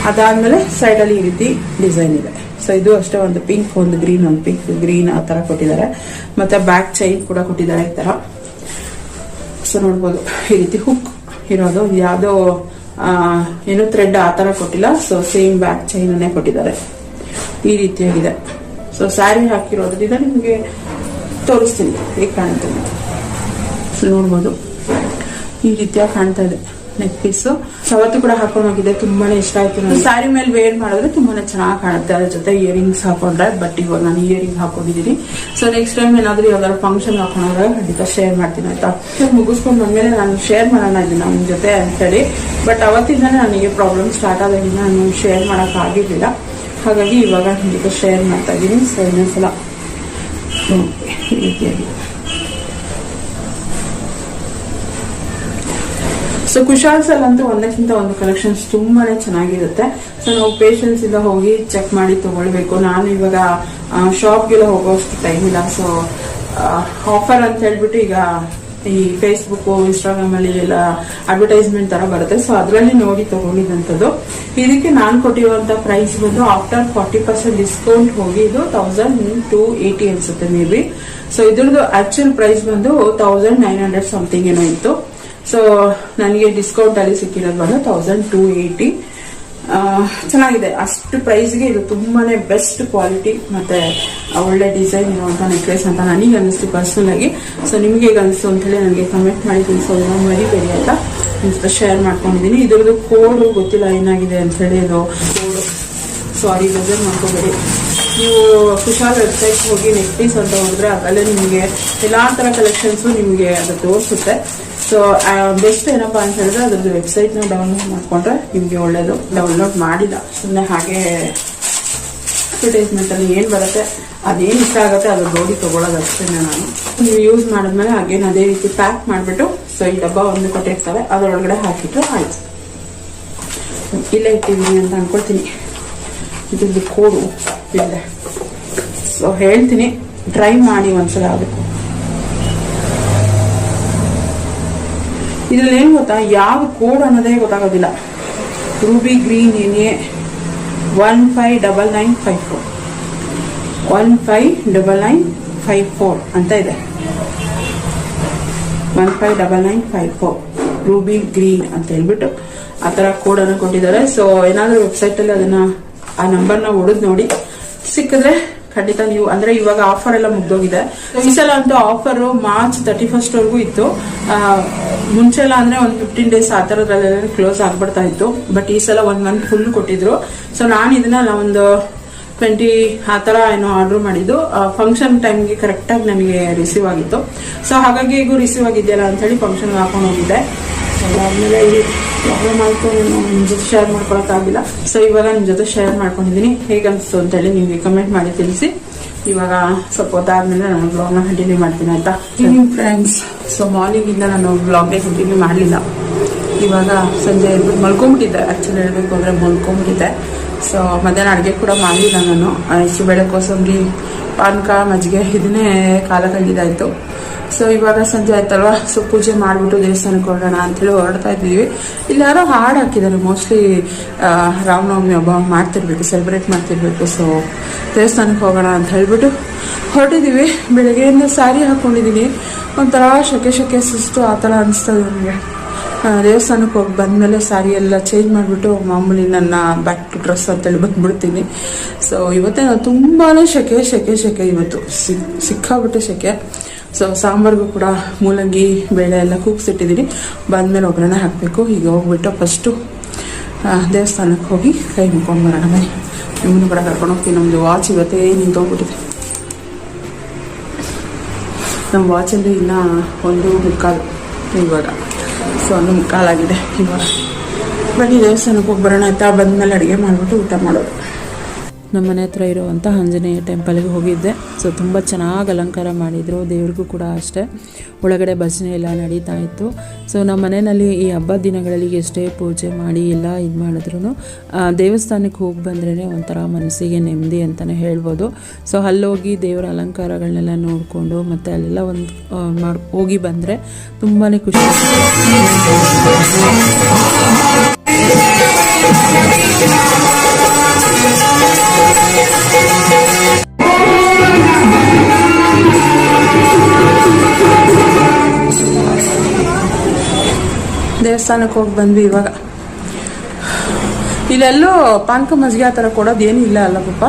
[SPEAKER 1] ಅದಾದ್ಮೇಲೆ ಸೈಡ್ ಅಲ್ಲಿ ಈ ರೀತಿ ಡಿಸೈನ್ ಇದೆ. ಸೊ ಇದು ಅಷ್ಟೇ ಒಂದು ಪಿಂಕ್ ಒಂದು ಗ್ರೀನ್ ಒಂದು ಪಿಂಕ್ ಗ್ರೀನ್ ಆ ತರ ಕೊಟ್ಟಿದ್ದಾರೆ. ಮತ್ತೆ ಬ್ಯಾಕ್ ಚೈನ್ ಕೂಡ ಕೊಟ್ಟಿದ್ದಾರೆ ಈ ತರ. ಸೊ ನೋಡ್ಬೋದು. ಈ ರೀತಿ ಹುಕ್ ಇರೋದು. ಯಾವುದೋ ಏನು ಥ್ರೆಡ್ ಆ ತರ ಕೊಟ್ಟಿಲ್ಲ. ಸೊ ಸೇಮ್ ಬ್ಯಾಕ್ ಚೈನ್ ಕೊಟ್ಟಿದ್ದಾರೆ. ಈ ರೀತಿಯಾಗಿದೆ. ಸೊ ಸ್ಯಾರಿ ಹಾಕಿರೋದ್ರಿಂದ ನಿಮಗೆ ತೋರಿಸ್ತೀನಿ. ಹೇಗೆ ಕಾಣ್ತೀನಿ ಸೊ ನೋಡ್ಬೋದು. ಈ ರೀತಿಯಾಗಿ ಕಾಣ್ತಾ ಇದೆ. ನೆಕ್ ಪೀಸ್ ಅವತ್ತು ಕೂಡ ಹಾಕೊಂಡು ಹೋಗಿದ್ದೆ ತುಂಬಾನೇ ಇಷ್ಟ ಆಯ್ತು ನನಗೆ. ಸ್ಯಾರಿ ಮೇಲೆ ವೇರ್ ಮಾಡಿದ್ರೆ ತುಂಬಾನೇ ಚೆನ್ನಾಗಿ ಕಾಣುತ್ತೆ. ಅದ್ರ ಜೊತೆ ಇಯರಿಂಗ್ಸ್ ಹಾಕೊಂಡ್ರೆ ಬಟ್ ಇವಾಗ ನಾನು ಇಯರಿಂಗ್ ಹಾಕೊಂಡಿದ್ದೀನಿ. ಸೊ ನೆಕ್ಸ್ಟ್ ಟೈಮ್ ಏನಾದ್ರೂ ಯಾವ್ದಾದ್ರು ಫಂಕ್ಷನ್ ಹಾಕೊಂಡ್ರೆ ಖಂಡಿತ ಶೇರ್ ಮಾಡ್ತೀನಿ ಆಯ್ತಾ? ಸೊ ಮುಗಿಸ್ಕೊಂಡು ಬಂದ್ಮೇಲೆ ನಾನು ಶೇರ್ ಮಾಡೋಣ ಇದನ್ನ ನನ್ನ ಜೊತೆ ಅಂತೇಳಿ ಬಟ್ ಅವತ್ತಿಂದಾನೆ ನನಗೆ ಪ್ರಾಬ್ಲಮ್ ಸ್ಟಾರ್ಟ್ ಆದಾಗಿಂದ ನಾನು ಶೇರ್ ಮಾಡಕ್ ಆಗಿರ್ಲಿಲ್ಲ. ಹಾಗಾಗಿ ಇವಾಗ ಖಂಡಿತ ಶೇರ್ ಮಾಡ್ತಾ ಇದ್ದೀನಿ. ಸೊ ಇನ್ನೊಂದ್ಸಲ. ರೀತಿಯಾಗಿ ಸೊ ಕುಶಾಲ್ಸ್ ಅಂತೂ ಒಂದಕ್ಕಿಂತ ಒಂದು ಕಲೆಕ್ಷನ್ಸ್ ತುಂಬಾನೇ ಚೆನ್ನಾಗಿರುತ್ತೆ. ಸೊ ನಾವು ಪೇಷನ್ಸ್ ಇಂದ ಹೋಗಿ ಚೆಕ್ ಮಾಡಿ ತಗೊಳ್ಬೇಕು. ನಾನು ಇವಾಗ ಶಾಪ್ಗೆಲ್ಲ ಹೋಗೋಷ್ಟು ಟೈಮ್ ಇಲ್ಲ. ಸೊ ಆಫರ್ ಅಂತ ಹೇಳ್ಬಿಟ್ಟು ಈಗ ಈ ಫೇಸ್ಬುಕ್ ಇನ್ಸ್ಟಾಗ್ರಾಮ್ ಅಲ್ಲಿ ಎಲ್ಲ ಅಡ್ವರ್ಟೈಸ್ಮೆಂಟ್ ತರ ಬರುತ್ತೆ. ಸೊ ಅದರಲ್ಲಿ ನೋಡಿ ತಗೊಂಡಿದ್ದಂಥದ್ದು. ಇದಕ್ಕೆ ನಾನು ಕೊಟ್ಟಿರುವಂತ ಪ್ರೈಸ್ ಬಂದು ಆಫ್ಟರ್ ಫಾರ್ಟಿ ಪರ್ಸೆಂಟ್ ಡಿಸ್ಕೌಂಟ್ ಹೋಗಿ ಇದು ತೌಸಂಡ್ ಟೂ ಏಯ್ಟಿ ಅನ್ಸುತ್ತೆ ಮೇ ಬಿ ಸೊ ಇದ್ರದ್ದು ಆಕ್ಚುಯಲ್ ಪ್ರೈಸ್ ಬಂದು ತೌಸಂಡ್ ನೈನ್ ಹಂಡ್ರೆಡ್ ಸಮಥಿಂಗ್ ಏನೋ ಇತ್ತು. ಸೊ ನನಗೆ ಡಿಸ್ಕೌಂಟ್ ಅಲ್ಲಿ ಸಿಕ್ಕಿರೋದು ಬಂದು ತೌಸಂಡ್ ಟೂ ಏಯ್ಟಿ ಚೆನ್ನಾಗಿದೆ. ಅಷ್ಟು ಪ್ರೈಸ್ಗೆ ಇದು ತುಂಬಾನೇ ಬೆಸ್ಟ್ ಕ್ವಾಲಿಟಿ ಮತ್ತೆ ಒಳ್ಳೆ ಡಿಸೈನ್ ಇರುವಂತ ನೆಕ್ಲೆಸ್ ಅಂತ ನನಗೆ ಅನಿಸ್ತು ಪರ್ಸನಲ್ ಆಗಿ. ಸೊ ನಿಮ್ಗೆ ಹೇಗೆ ಅನಿಸ್ತು ಅಂತ ಹೇಳಿ ನನಗೆ ಕಮೆಂಟ್ ಮಾಡಿ ತಿಳಿಸೋದು ಮರಿಬೇಡಿ ಅಂತ ಶೇರ್ ಮಾಡ್ಕೊಂಡಿದ್ದೀನಿ. ಇದ್ರದ್ದು ಕೋಡು ಗೊತ್ತಿಲ್ಲ ಏನಾಗಿದೆ ಅಂತ ಹೇಳಿ ಇದು ಕೋಡ್ ಸಾರಿ ಬೇಜಾರು ಮಾಡ್ಕೋಬೇಡಿ. ನೀವು ಕುಶಾಲ್ ವೆಬ್ಸೈಟ್ ಹೋಗಿ ಪೀಸ್ ಅಂತ ಹೋದ್ರೆ ಅದರಲ್ಲೇ ನಿಮಗೆ ಎಲ್ಲಾ ತರ ಕಲೆಕ್ಷನ್ಸ್ ನಿಮಗೆ ಅದು ತೋರಿಸುತ್ತೆ. ಸೊ ಬೆಸ್ಟ್ ಏನಪ್ಪಾ ಅಂತ ಹೇಳಿದ್ರೆ ಅದ್ರದ್ದು ವೆಬ್ಸೈಟ್ನ ಡೌನ್ಲೋಡ್ ಮಾಡ್ಕೊಂಡ್ರೆ ನಿಮಗೆ ಒಳ್ಳೇದು. ಡೌನ್ಲೋಡ್ ಮಾಡಿಲ್ಲ. ಸುಮ್ಮನೆ ಹಾಗೆ ಅಡ್ವರ್ಟೈಸ್ಮೆಂಟ್ ಅಲ್ಲಿ ಏನ್ ಬರುತ್ತೆ, ಅದೇನ್ ಇಷ್ಟ ಆಗುತ್ತೆ ಅದ್ರ ನೋಡಿ ತಗೊಳ್ಳೋದು ಅಷ್ಟೇ ನಾನು. ನೀವು ಯೂಸ್ ಮಾಡಿದ್ಮೇಲೆ ಹಾಗೇನು ಅದೇ ರೀತಿ ಪ್ಯಾಕ್ ಮಾಡ್ಬಿಟ್ಟು ಸೊ ಈ ಡಬ್ಬ ಒಂದು ಕೊಟ್ಟಿರ್ತಾರೆ. ಅದರೊಳಗಡೆ ಹಾಕಿಟ್ಟು ಆಯ್ತು. ಇಲ್ಲೇ ಇಟ್ಟಿದ್ದೀನಿ ಅಂತ ಅನ್ಕೊಳ್ತೀನಿ. ಇದ್ರದ್ದು ಕೋಡು. ಇಲ್ಲ. ಸೊ ಹೇಳ್ತೀನಿ ಡ್ರೈ ಮಾಡಿ ಒಂದ್ಸಲ ಅದಕ್ಕೂ ಇದ್ರಲ್ಲಿ ಏನು ಗೊತ್ತಾ? ಯಾವ ಕೋಡ್ ಅನ್ನೋದೇ ಗೊತ್ತಾಗೋದಿಲ್ಲ. Ruby green A one five double nine five four one five double nine five four ಅಂತ ಇದೆ. One five double nine five four ruby green ಅಂತ ಹೇಳ್ಬಿಟ್ಟು ಆ ಥರ ಕೋಡ್ ಅನ್ನು ಕೊಟ್ಟಿದ್ದಾರೆ. ಸೊ ಏನಾದ್ರೂ ವೆಬ್ಸೈಟ್ ಅಲ್ಲಿ ಅದನ್ನ ಆ ನಂಬರ್ನ ಹೊಡೆದ್ ನೋಡಿ. ಸಿಕ್ಕಿದ್ರೆ ಖಂಡಿತ ನೀವು ಅಂದ್ರೆ ಇವಾಗ ಆಫರ್ ಎಲ್ಲ ಮುಗ್ದೋಗಿದೆ. ಈ ಸಲ ಅಂತೂ ಆಫರ್ ಮಾರ್ಚ್ ತರ್ಟಿ ಫಸ್ಟ್ ವರೆಗೂ ಇತ್ತು. ಮುಂಚೆ ಎಲ್ಲ ಅಂದ್ರೆ ಒಂದು ಫಿಫ್ಟೀನ್ ಡೇಸ್ ಆ ತರದ್ರಲ್ಲೆಲ್ಲ ಕ್ಲೋಸ್ ಆಗ್ಬಿಡ್ತಾ ಇತ್ತು. ಬಟ್ ಈ ಸಲ ಒಂದ್ ಮಂತ್ ಫುಲ್ ಕೊಟ್ಟಿದ್ರು. ಸೊ ನಾನು ಇದನ್ನ ಒಂದು ಟ್ವೆಂಟಿ ಆ ಥರ ಏನೋ ಆರ್ಡರ್ ಮಾಡಿದ್ದು. ಫಂಕ್ಷನ್ ಟೈಮ್ಗೆ ಕರೆಕ್ಟಾಗಿ ನನಗೆ ರಿಸೀವ್ ಆಗಿತ್ತು. ಸೊ ಹಾಗಾಗಿ ಈಗ ರಿಸೀವ್ ಆಗಿದೆಯಲ್ಲ ಅಂತ ಹೇಳಿ ಫಂಕ್ಷನ್ ಹಾಕೊಂಡು ಹೋಗಿದ್ದೆ. ಅದಾದ್ಮೇಲೆ ಇಲ್ಲಿ ಪ್ರಾಬ್ಲಮ್ ಆಯ್ತು ನಾನು ನಿಮ್ಮ ಜೊತೆ ಶೇರ್ ಮಾಡ್ಕೊಳಕ್ಕಾಗಿಲ್ಲ ಸೊ ಇವಾಗ ನಿಮ್ಮ ಜೊತೆ ಶೇರ್ ಮಾಡ್ಕೊಂಡಿದ್ದೀನಿ ಹೇಗೆ ಅನಿಸ್ತು ಅಂತ ಹೇಳಿ ನಿಮಗೆ ಕಮೆಂಟ್ ಮಾಡಿ ತಿಳಿಸಿ. ಇವಾಗ ಸ್ವಲ್ಪ ಹೊತ್ತಾದ್ಮೇಲೆ ನಾನು ಬ್ಲಾಗ್ನ ಕಂಟಿನ್ಯೂ ಮಾಡ್ತೀನಿ, ಆಯ್ತಾ? ಫ್ರೆಂಡ್ಸ್ ಸೊ ಮಾರ್ನಿಂಗ್ ಇಂದ ನಾನು ಬ್ಲಾಗ್ನೇ ಕಂಟಿನ್ಯೂ ಮಾಡಲಿಲ್ಲ. ಇವಾಗ ಸಂಜೆ ಎದ್ಬಿಟ್ಟು ಮಲ್ಕೊಂಡ್ಬಿಟ್ಟಿದ್ದೆ. ಆಕ್ಚುಲಿ ಹೇಳ್ಬೇಕು ಅಂದ್ರೆ ಮಲ್ಕೊಂಬಿಟ್ಟಿದ್ದೆ ಸೊ ಮಧ್ಯಾಹ್ನ ಅಡುಗೆ ಕೂಡ ಮಾಡಲಿಲ್ಲ ನಾನು. ಹೆಚ್ಚು ಬೆಳೆ ಕೋಸಂಬರಿ, ಪಾನಕ, ಮಜ್ಜಿಗೆ, ಇದನ್ನೇ ಕಾಲ ಸೊ ಇವಾಗ ಸಂಜೆ ಆಯ್ತಲ್ವಾ? ಸೊ ಪೂಜೆ ಮಾಡಿಬಿಟ್ಟು ದೇವಸ್ಥಾನಕ್ಕೆ ಹೊರಡೋಣ ಅಂತೇಳಿ ಹೊರಡ್ತಾ ಇದ್ದೀವಿ. ಇಲ್ಲಿ ಯಾರೋ ಹಾಡು ಹಾಕಿದ್ದಾರೆ. ಮೋಸ್ಟ್ಲಿ ರಾಮನವಮಿ ಹಬ್ಬ ಮಾಡ್ತಿರ್ಬೇಕು ಸೆಲೆಬ್ರೇಟ್ ಮಾಡ್ತಿರ್ಬೇಕು. ಸೊ ದೇವಸ್ಥಾನಕ್ಕೆ ಹೋಗೋಣ ಅಂತ ಹೇಳ್ಬಿಟ್ಟು ಹೊರಟಿದ್ದೀವಿ. ಬೆಳಗ್ಗೆಯಿಂದ ಸ್ಯಾರಿ ಹಾಕ್ಕೊಂಡಿದ್ದೀನಿ ಒಂಥರ ಶೆಕೆ ಶೆಕೆ ಸುಸ್ತು ಆ ಥರ ಅನಿಸ್ತದೆ ನನಗೆ. ದೇವಸ್ಥಾನಕ್ಕೆ ಹೋಗಿ ಬಂದಮೇಲೆ ಸ್ಯಾರಿ ಎಲ್ಲ ಚೇಂಜ್ ಮಾಡಿಬಿಟ್ಟು ಮಾಮೂಲಿ ನನ್ನ ಬ್ಯಾಕ್ ಟು ಡ್ರೆಸ್ ಅಂತೇಳಿ ಬಂದ್ಬಿಡ್ತೀನಿ. ಸೊ ಇವತ್ತೇ ತುಂಬಾ ಶೆಕೆ ಶೆಕೆ ಶೆಕೆ ಇವತ್ತು. ಸಿಕ್ ಸಿಕ್ಕಾಬಿಟ್ಟೆ ಶೆಕೆ. ಸೊ ಸಾಂಬಾರ್ಗೂ ಕೂಡ ಮೂಲಂಗಿ, ಬೇಳೆ ಎಲ್ಲ ಕೂಗ್ಸಿಟ್ಟಿದ್ದೀನಿ ಬಂದಮೇಲೆ ಒಗ್ಗರಣೆ ಹಾಕಬೇಕು. ಈಗ ಹೋಗ್ಬಿಟ್ಟು ಫಸ್ಟು ದೇವಸ್ಥಾನಕ್ಕೆ ಹೋಗಿ ಕೈ ಮುಕ್ಕೊಂಡು ಬರೋಣ. ಬನ್ನಿ. ನಿಮ್ಮನ್ನು ಕೂಡ ಕರ್ಕೊಂಡು ಹೋಗ್ತೀನಿ. ನಮ್ಮದು ವಾಚ್ ಇವತ್ತೇ ನಿಂತೋಗ್ಬಿಟ್ಟಿದೆ. ನಮ್ಮ ವಾಚಲ್ಲಿ ಇನ್ನೂ ಒಂದು ಮುಕ್ಕಾಲು ಇವಾಗ. ಸೊ ಒಂದು ಮುಕ್ಕಾಲಾಗಿದೆ ಇವಾಗ. ಬನ್ನಿ, ದೇವಸ್ಥಾನಕ್ಕೆ ಹೋಗಿ ಬರೋಣ ಆಯ್ತಾ? ಬಂದಮೇಲೆ ಅಡುಗೆ ಮಾಡಿಬಿಟ್ಟು ಊಟ ಮಾಡೋದು. ನಮ್ಮ ಮನೆ ಹತ್ರ ಇರುವಂಥ ಆಂಜನೇಯ ಟೆಂಪಲ್ಗೆ ಹೋಗಿದ್ದೆ. ಸೊ, ತುಂಬ ಚೆನ್ನಾಗಿ ಅಲಂಕಾರ ಮಾಡಿದರು. ದೇವ್ರಿಗೂ ಕೂಡ ಅಷ್ಟೇ. ಒಳಗಡೆ ಭಜನೆ ಎಲ್ಲ ನಡೀತಾ ಇತ್ತು. ಸೊ, ನಮ್ಮ ಮನೆಯಲ್ಲಿ ಈ ಹಬ್ಬದ ದಿನಗಳಲ್ಲಿ ಎಷ್ಟೇ ಪೂಜೆ ಮಾಡಿ ಎಲ್ಲ ಇದು ಮಾಡಿದ್ರು ದೇವಸ್ಥಾನಕ್ಕೆ ಹೋಗಿ ಬಂದ್ರೇ ಒಂಥರ ಮನಸ್ಸಿಗೆ ನೆಮ್ಮದಿ ಅಂತಲೇ ಹೇಳ್ಬೋದು. ಸೊ, ಅಲ್ಲೋಗಿ ದೇವರ ಅಲಂಕಾರಗಳನ್ನೆಲ್ಲ ನೋಡಿಕೊಂಡು ಮತ್ತು ಅಲ್ಲೆಲ್ಲ ಒಂದು ಮಾಡಿ, ಹೋಗಿ ಬಂದರೆ ತುಂಬಾ ಖುಷಿ ಆಗುತ್ತೆ. ದೇವಸ್ಥಾನಕ್ಕೆ ಹೋಗಿ ಬಂದ್ವಿ ಇವಾಗ. ಇಲ್ಲೆಲ್ಲೋ ಪಾನಕ ಮಜ್ಜಿಗೆ ಆ ಥರ ಕೊಡೋದು ಏನು ಇಲ್ಲ ಅಲ್ಲ ಪಪ್ಪ?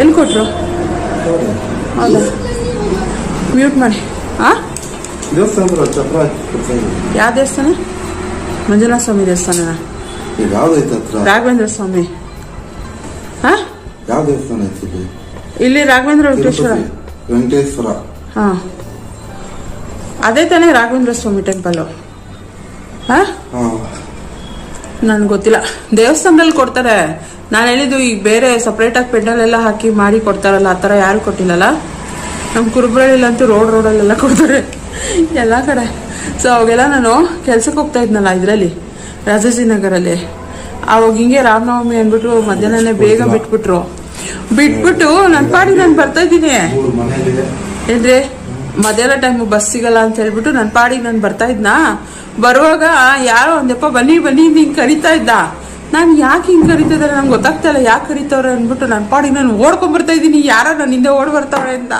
[SPEAKER 1] ಎಲ್ಲಿ ಕೊಟ್ರು? ಹೌದಾ? ಮ್ಯೂಟ್ ಮಾಡಿ.
[SPEAKER 2] ಹಾಂ
[SPEAKER 1] ಯಾವ ದೇವಸ್ಥಾನ? ಮಂಜುನಾಥ ಸ್ವಾಮಿ ದೇವಸ್ಥಾನ ರಾಘವೇಂದ್ರ ಸ್ವಾಮಿ.
[SPEAKER 2] ಯಾವ ದೇವಸ್ಥಾನ ಐತಿ ಇಲ್ಲಿ?
[SPEAKER 1] ರಾಘವೇಂದ್ರ ವೆಂಕಟೇಶ್ವರ?
[SPEAKER 2] ವೆಂಕಟೇಶ್ವರ.
[SPEAKER 1] ಹಾ. ಅದೇ ತಾನೇ ರಾಘವೇಂದ್ರ ಸ್ವಾಮಿ ಟೆಂಪಲ್. ಹಾ?
[SPEAKER 2] ಹಾ.
[SPEAKER 1] ನನ್ಗೆ ಗೊತ್ತಿಲ್ಲ. ದೇವಸ್ಥಾನದಲ್ಲಿ ಕೊಡ್ತಾರೆ. ನಾನು ಹೇಳಿದ್ದು ಈಗ ಬೇರೆ ಸಪ್ರೇಟಾಗಿ ಪೆಂಡಲ್ ಎಲ್ಲ ಹಾಕಿ ಮಾಡಿ ಕೊಡ್ತಾರಲ್ಲ ಆ ಥರ ಯಾರು ಕೊಟ್ಟಿಲ್ಲಲ್ಲ? ನಮ್ಮ ಕುರುಬ್ರಳ್ಳಿಲಂತೂ ರೋಡ್ ರೋಡಲ್ಲೆಲ್ಲ ಕೊಡ್ತಾರೆ. ಎಲ್ಲ ಕಡೆ. ಸೊ ಅವಾಗೆಲ್ಲ ನಾನು ಕೆಲ್ಸಕ್ಕೆ ಹೋಗ್ತಾ ಇದ್ನಲ್ಲ ಇದರಲ್ಲಿ ರಾಜಾಜಿನಗರಲ್ಲಿ. ಅವಾಗ ಹಿಂಗೆ ರಾಮನವಮಿ ಅಂದ್ಬಿಟ್ಟು ಮಧ್ಯಾಹ್ನನೇ ಬೇಗ ಬಿಟ್ಬಿಟ್ರು. ಬಿಟ್ಬಿಟ್ಟು ನನ್ನ ಪಾಡಿ ನಾನು ಬರ್ತಾ ಇದ್ದೀನಿ. ಏನ್ರಿ ಮಧ್ಯಾಹ್ನ ಟೈಮ್ ಬಸ್ ಸಿಗಲ್ಲ ಅಂತ ಹೇಳ್ಬಿಟ್ಟು ನನ್ನ ಪಾಡಿಗೆ ನಾನು ಬರ್ತಾ ಇದ್ನಾ? ಬರುವಾಗ ಯಾರೋ ಒಂದಪ್ಪ ಬನ್ನಿ ಬನ್ನಿ ಹಿಂಗೆ ಹಿಂಗ್ ಕರಿತಾ ಇದ್ದ. ನಾನು ಯಾಕೆ ಹಿಂಗ್ ಕರಿತಿದ್ದಾರೆ ನಂಗೆ ಗೊತ್ತಾಗ್ತಾ ಇಲ್ಲ. ಯಾಕೆ ಕರಿತವ್ರೆ ಅಂದ್ಬಿಟ್ಟು ನನ್ನ ಪಾಡಿಗೆ ನಾನು ಓಡ್ಕೊಂಡ್ ಬರ್ತಾ ಇದ್ದೀನಿ. ಯಾರೋ ನನ್ನ ಹಿಂದೆ ಓಡ್ ಬರ್ತಾವ್ರೆ ಅಂತ.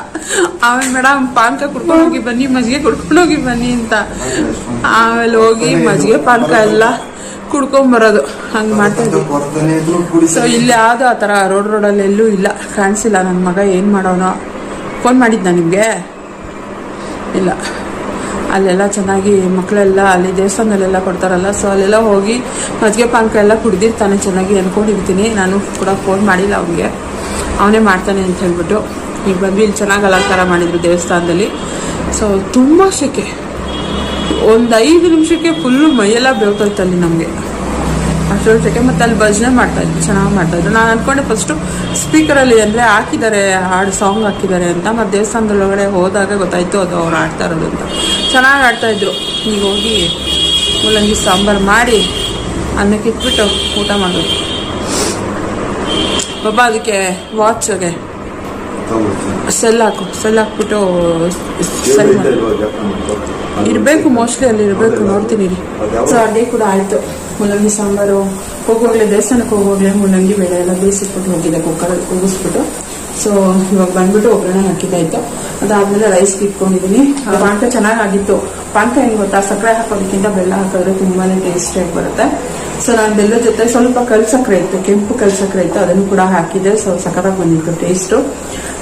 [SPEAKER 1] ಆಮೇಲೆ ಮೇಡಮ್ ಪಾನಕ ಕುಡ್ಕೊಂಡು ಹೋಗಿ ಬನ್ನಿ ಮಜ್ಜಿಗೆ ಕುಡ್ಕೊಂಡು ಹೋಗಿ ಬನ್ನಿ ಅಂತ. ಆಮೇಲೆ ಹೋಗಿ ಮಜ್ಜಿಗೆ ಪಾನಕ ಎಲ್ಲ ಕುಡ್ಕೊಂಡ್ ಬರೋದು. ಹಂಗ್ ಮಾಡ್ತಾ ಇದ್ವಿ. ಸೊ ಇಲ್ಲಿ ಯಾವ್ದು ಆ ಥರ ರೋಡ್ ರೋಡಲ್ಲಿ ಎಲ್ಲೂ ಇಲ್ಲ. ಕಾಣಿಸಿಲ್ಲ ನನ್ನ ಮಗ ಏನು ಮಾಡೋನೋ. ಫೋನ್ ಮಾಡಿದ್ನ ನಿಮಗೆ? ಇಲ್ಲ. ಅಲ್ಲೆಲ್ಲ ಚೆನ್ನಾಗಿ ಮಕ್ಕಳೆಲ್ಲ ಅಲ್ಲಿ ದೇವಸ್ಥಾನದಲ್ಲೆಲ್ಲ ಕೊಡ್ತಾರಲ್ಲ ಸೊ ಅಲ್ಲೆಲ್ಲ ಹೋಗಿ ಮಜ್ಜಿಗೆ ಪಾನಕ ಎಲ್ಲ ಕುಡ್ದಿರ್ತಾನೆ ಚೆನ್ನಾಗಿ ಅನ್ಕೊಂಡಿರ್ತೀನಿ. ನಾನು ಕೂಡ ಫೋನ್ ಮಾಡಿಲ್ಲ ಅವ್ನಿಗೆ. ಅವನೇ ಮಾಡ್ತಾನೆ ಅಂತ ಹೇಳ್ಬಿಟ್ಟು. ಈಗ ಬಂದ್ವಿ ಇಲ್ಲಿ ಚೆನ್ನಾಗಿ ಅಲಂಕಾರ ಮಾಡಿದ್ರು ದೇವಸ್ಥಾನದಲ್ಲಿ. ಸೊ ತುಂಬ ಸೆಕೆ. ಒಂದು ಐದು ನಿಮಿಷಕ್ಕೆ ಫುಲ್ಲು ಮೈಯೆಲ್ಲ ಬೆವ್ತೋಯ್ತು ಅಲ್ಲಿ ನಮಗೆ. ಅಷ್ಟೊಂದು ಮತ್ತು ಅಲ್ಲಿ ಭಜನೆ ಮಾಡ್ತಾ ಇದ್ರು ಚೆನ್ನಾಗಿ ಮಾಡ್ತಾಯಿದ್ರು ನಾನು ಅನ್ಕೊಂಡೆ ಫಸ್ಟು ಸ್ಪೀಕರಲ್ಲಿ ಅಂದರೆ ಹಾಕಿದ್ದಾರೆ ಹಾಡು ಸಾಂಗ್ ಹಾಕಿದ್ದಾರೆ ಅಂತ ಮತ್ತು ದೇವಸ್ಥಾನದೊಳಗಡೆ ಹೋದಾಗ ಗೊತ್ತಾಯ್ತು ಅದು ಅವ್ರು ಆಡ್ತಾ ಇರೋದು ಅಂತ. ಚೆನ್ನಾಗಿ ಆಡ್ತಾ ಇದ್ರು. ಈಗ ಹೋಗಿ ಮೂಲಂಗಿ ಸಾಂಬಾರು ಮಾಡಿ ಅನ್ನಕ್ಕೆ ಇಟ್ಬಿಟ್ಟು ಊಟ ಮಾಡೋದು. ಬಾಬಾ ಅದಕ್ಕೆ ವಾಚ್ಗೆ ಸೆಲ್ ಹಾಕು ಸೆಲ್ ಹಾಕ್ಬಿಟ್ಟು ಸೆಲ್ ಮಾಡಿ. ಇರಬೇಕು ಮೋಸ್ಟ್ಲಿ ಅಲ್ಲಿ ಇರಬೇಕು, ನೋಡ್ತೀನಿ ಸೊ ಅಡುಗೆ ಕೂಡ ಆಯಿತು. ಮೂಲಂಗಿ ಸಾಂಬಾರು. ಹೋಗೋಗ್ಲೆ ದೇವಸ್ಥಾನಕ್ಕೆ ಹೋಗೋಗ್ಲೆ ಮೂಲಂಗಿ ಬೇಳೆ ಎಲ್ಲ ಬೇಯಿಸಿಟ್ಬಿಟ್ಟು ಹೋಗಿದ್ದೆ ಕುಕ್ಕರಲ್ಲಿ ಕೂಗಿಸ್ಬಿಟ್ಟು. ಸೊ ಇವಾಗ ಬಂದ್ಬಿಟ್ಟು ಒಗ್ಗರಣೆ ಹಾಕಿದ್ದಾಯ್ತು ಅದಾದ್ಮೇಲೆ ರೈಸ್ ಇಟ್ಕೊಂಡಿದ್ದೀನಿ ಪಾನ್ಕ ಚೆನ್ನಾಗಾಗಿತ್ತು. ಆಗಿತ್ತು ಹೆಂಗೆ ಗೊತ್ತಾ? ಸಕ್ಕರೆ ಹಾಕೋದಕ್ಕಿಂತ ಬೆಲ್ಲ ಹಾಕಿದ್ರೆ ತುಂಬಾನೇ ಟೇಸ್ಟಿಯಾಗಿ ಬರುತ್ತೆ. ಸೊ ನಾನು ಬೆಲ್ಲದ ಜೊತೆ ಸ್ವಲ್ಪ ಕಲ್ ಸಕ್ಕರೆ ಇತ್ತು, ಕೆಂಪು ಕಲ್ ಸಕ್ಕರೆ ಇತ್ತು. ಅದನ್ನು ಕೂಡ ಹಾಕಿದ್ದೆ. ಸೊ ಸಕ್ಕತ್ತಾಗಿ ಬಂದಿತ್ತು ಟೇಸ್ಟು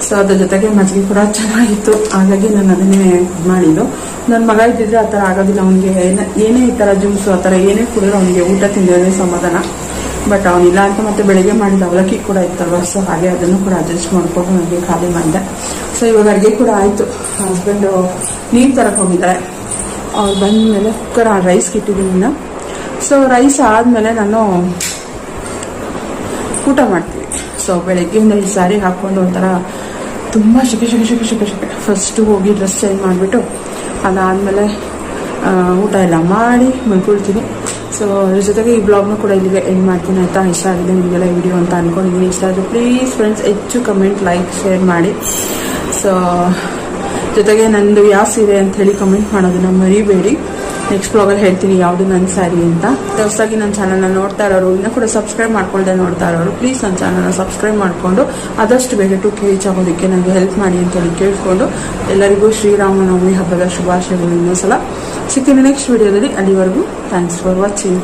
[SPEAKER 1] ಸೊ ಅದ್ರ ಜೊತೆಗೆ ಮಜ್ಜಿಗೆ ಕೂಡ ಚೆನ್ನಾಗಿತ್ತು. ಹಾಗಾಗಿ ನಾನು ಅದನ್ನೇ ಮಾಡಿದ್ದು. ನನ್ನ ಮಗ ಇದ್ದಿದ್ರೆ ಆ ಥರ ಆಗೋದಿಲ್ಲ ಅವನಿಗೆ. ಏನೇ ಈ ಥರ ಜ್ಯೂಸು, ಆ ಥರ ಏನೇ ಕುಡಿದ್ರೆ ಅವನಿಗೆ ಊಟ ತಿಂದಿರೋದೇ ಸಮಾಧಾನ. ಬಟ್ ಅವನಿಲ್ಲ ಅಂತ ಮತ್ತೆ ಬೆಳಗ್ಗೆ ಮಾಡಿದ ಅವಲಕ್ಕಿ ಕೂಡ ಇತ್ತಲ್ವ? ಸೊ ಹಾಗೆ ಅದನ್ನು ಕೂಡ ಅಡ್ಜಸ್ಟ್ ಮಾಡ್ಕೊಂಡು ನನಗೆ ಖಾಲಿ ಮಾಡಿದೆ. ಸೊ ಇವಾಗ ಅಡುಗೆ ಕೂಡ ಆಯಿತು. ಹಸ್ಬೆಂಡು ನೀರು ತರಕ್ಕೆ ಹೋಗಿದ್ದಾರೆ. ಅವ್ರು ಬಂದ ಮೇಲೆ ಕುಕ್ಕರ್ ರೈಸ್ ಇಟ್ಟಿದ್ದೀನಿ ನಾನು ಸೊ ರೈಸ್ ಆದಮೇಲೆ ನಾನು ಊಟ ಮಾಡ್ತೀವಿ. ಸೊ ಬೆಳಗ್ಗೆಯಿಂದ ಈ ಸ್ಯಾರಿ ಹಾಕ್ಕೊಂಡು ಒಂಥರ ತುಂಬ ಶುಕೆ ಶುಕೆ ಶುಕೆ ಶುಕೆ ಶುಕೆ. ಫಸ್ಟು ಹೋಗಿ ಡ್ರೆಸ್ ಚೇಂಜ್ ಮಾಡಿಬಿಟ್ಟು ಅದಾದಮೇಲೆ ಊಟ ಎಲ್ಲ ಮಾಡಿ ಮಲ್ಕೊಳ್ತೀನಿ. ಸೊ ಅದ್ರ ಜೊತೆಗೆ ಈ ಬ್ಲಾಗ್ನ ಕೂಡ ಇಲ್ಲಿಗೆ ಎಂಡ್ ಮಾಡ್ತೀನಿ ಆಯಿತಾ? ಇಷ್ಟ ಆಗಿದೆ ನಿಮಗೆಲ್ಲ ವಿಡಿಯೋ ಅಂತ ಅಂದ್ಕೊಂಡಿದ್ದೀನಿ ಇಷ್ಟ ಆದರೆ ಪ್ಲೀಸ್ ಫ್ರೆಂಡ್ಸ್ ಹೆಚ್ಚು ಕಮೆಂಟ್ ಲೈಕ್ ಶೇರ್ ಮಾಡಿ. ಸೊ ಜೊತೆಗೆ ನಂದು ಯಾವ ಸೀರೆ ಅಂತ ಹೇಳಿ ಕಮೆಂಟ್ ಮಾಡೋದನ್ನು ಮರಿಬೇಡಿ. ನೆಕ್ಸ್ಟ್ ಬ್ಲಾಗಲ್ಲಿ ಹೇಳ್ತೀನಿ ಯಾವುದು ನನ್ನ ಸ್ಯಾರಿ ಅಂತ. ಹೊಸದಾಗಿ ನನ್ನ ಚಾನಲ್ನ ನೋಡ್ತಾ ಇರೋರು, ಇನ್ನೂ ಕೂಡ ಸಬ್ಸ್ಕ್ರೈಬ್ ಮಾಡ್ಕೊಳ್ದೆ ನೋಡ್ತಾ ಇರೋರು ಪ್ಲೀಸ್ ನನ್ನ ಚಾನಲ್ನ ಸಬ್ಸ್ಕ್ರೈಬ್ ಮಾಡಿಕೊಂಡು ಆದಷ್ಟು ಬೇಗ ಟು ಕೆ ರೀಚ್ ಆಗೋದಕ್ಕೆ ನನಗೆ ಹೆಲ್ಪ್ ಮಾಡಿ ಅಂತೇಳಿ ಕೇಳಿಕೊಂಡು ಎಲ್ಲರಿಗೂ ಶ್ರೀರಾಮನವಮಿ ಹಬ್ಬದ ಶುಭಾಶಯಗಳು ಇನ್ನೊಂದು ಸಲ ಸಿಗ್ತೀನಿ ನೆಕ್ಸ್ಟ್ ವಿಡಿಯೋದಲ್ಲಿ ಅಲ್ಲಿವರೆಗೂ ಥ್ಯಾಂಕ್ಸ್ ಫಾರ್ ವಾಚಿಂಗ್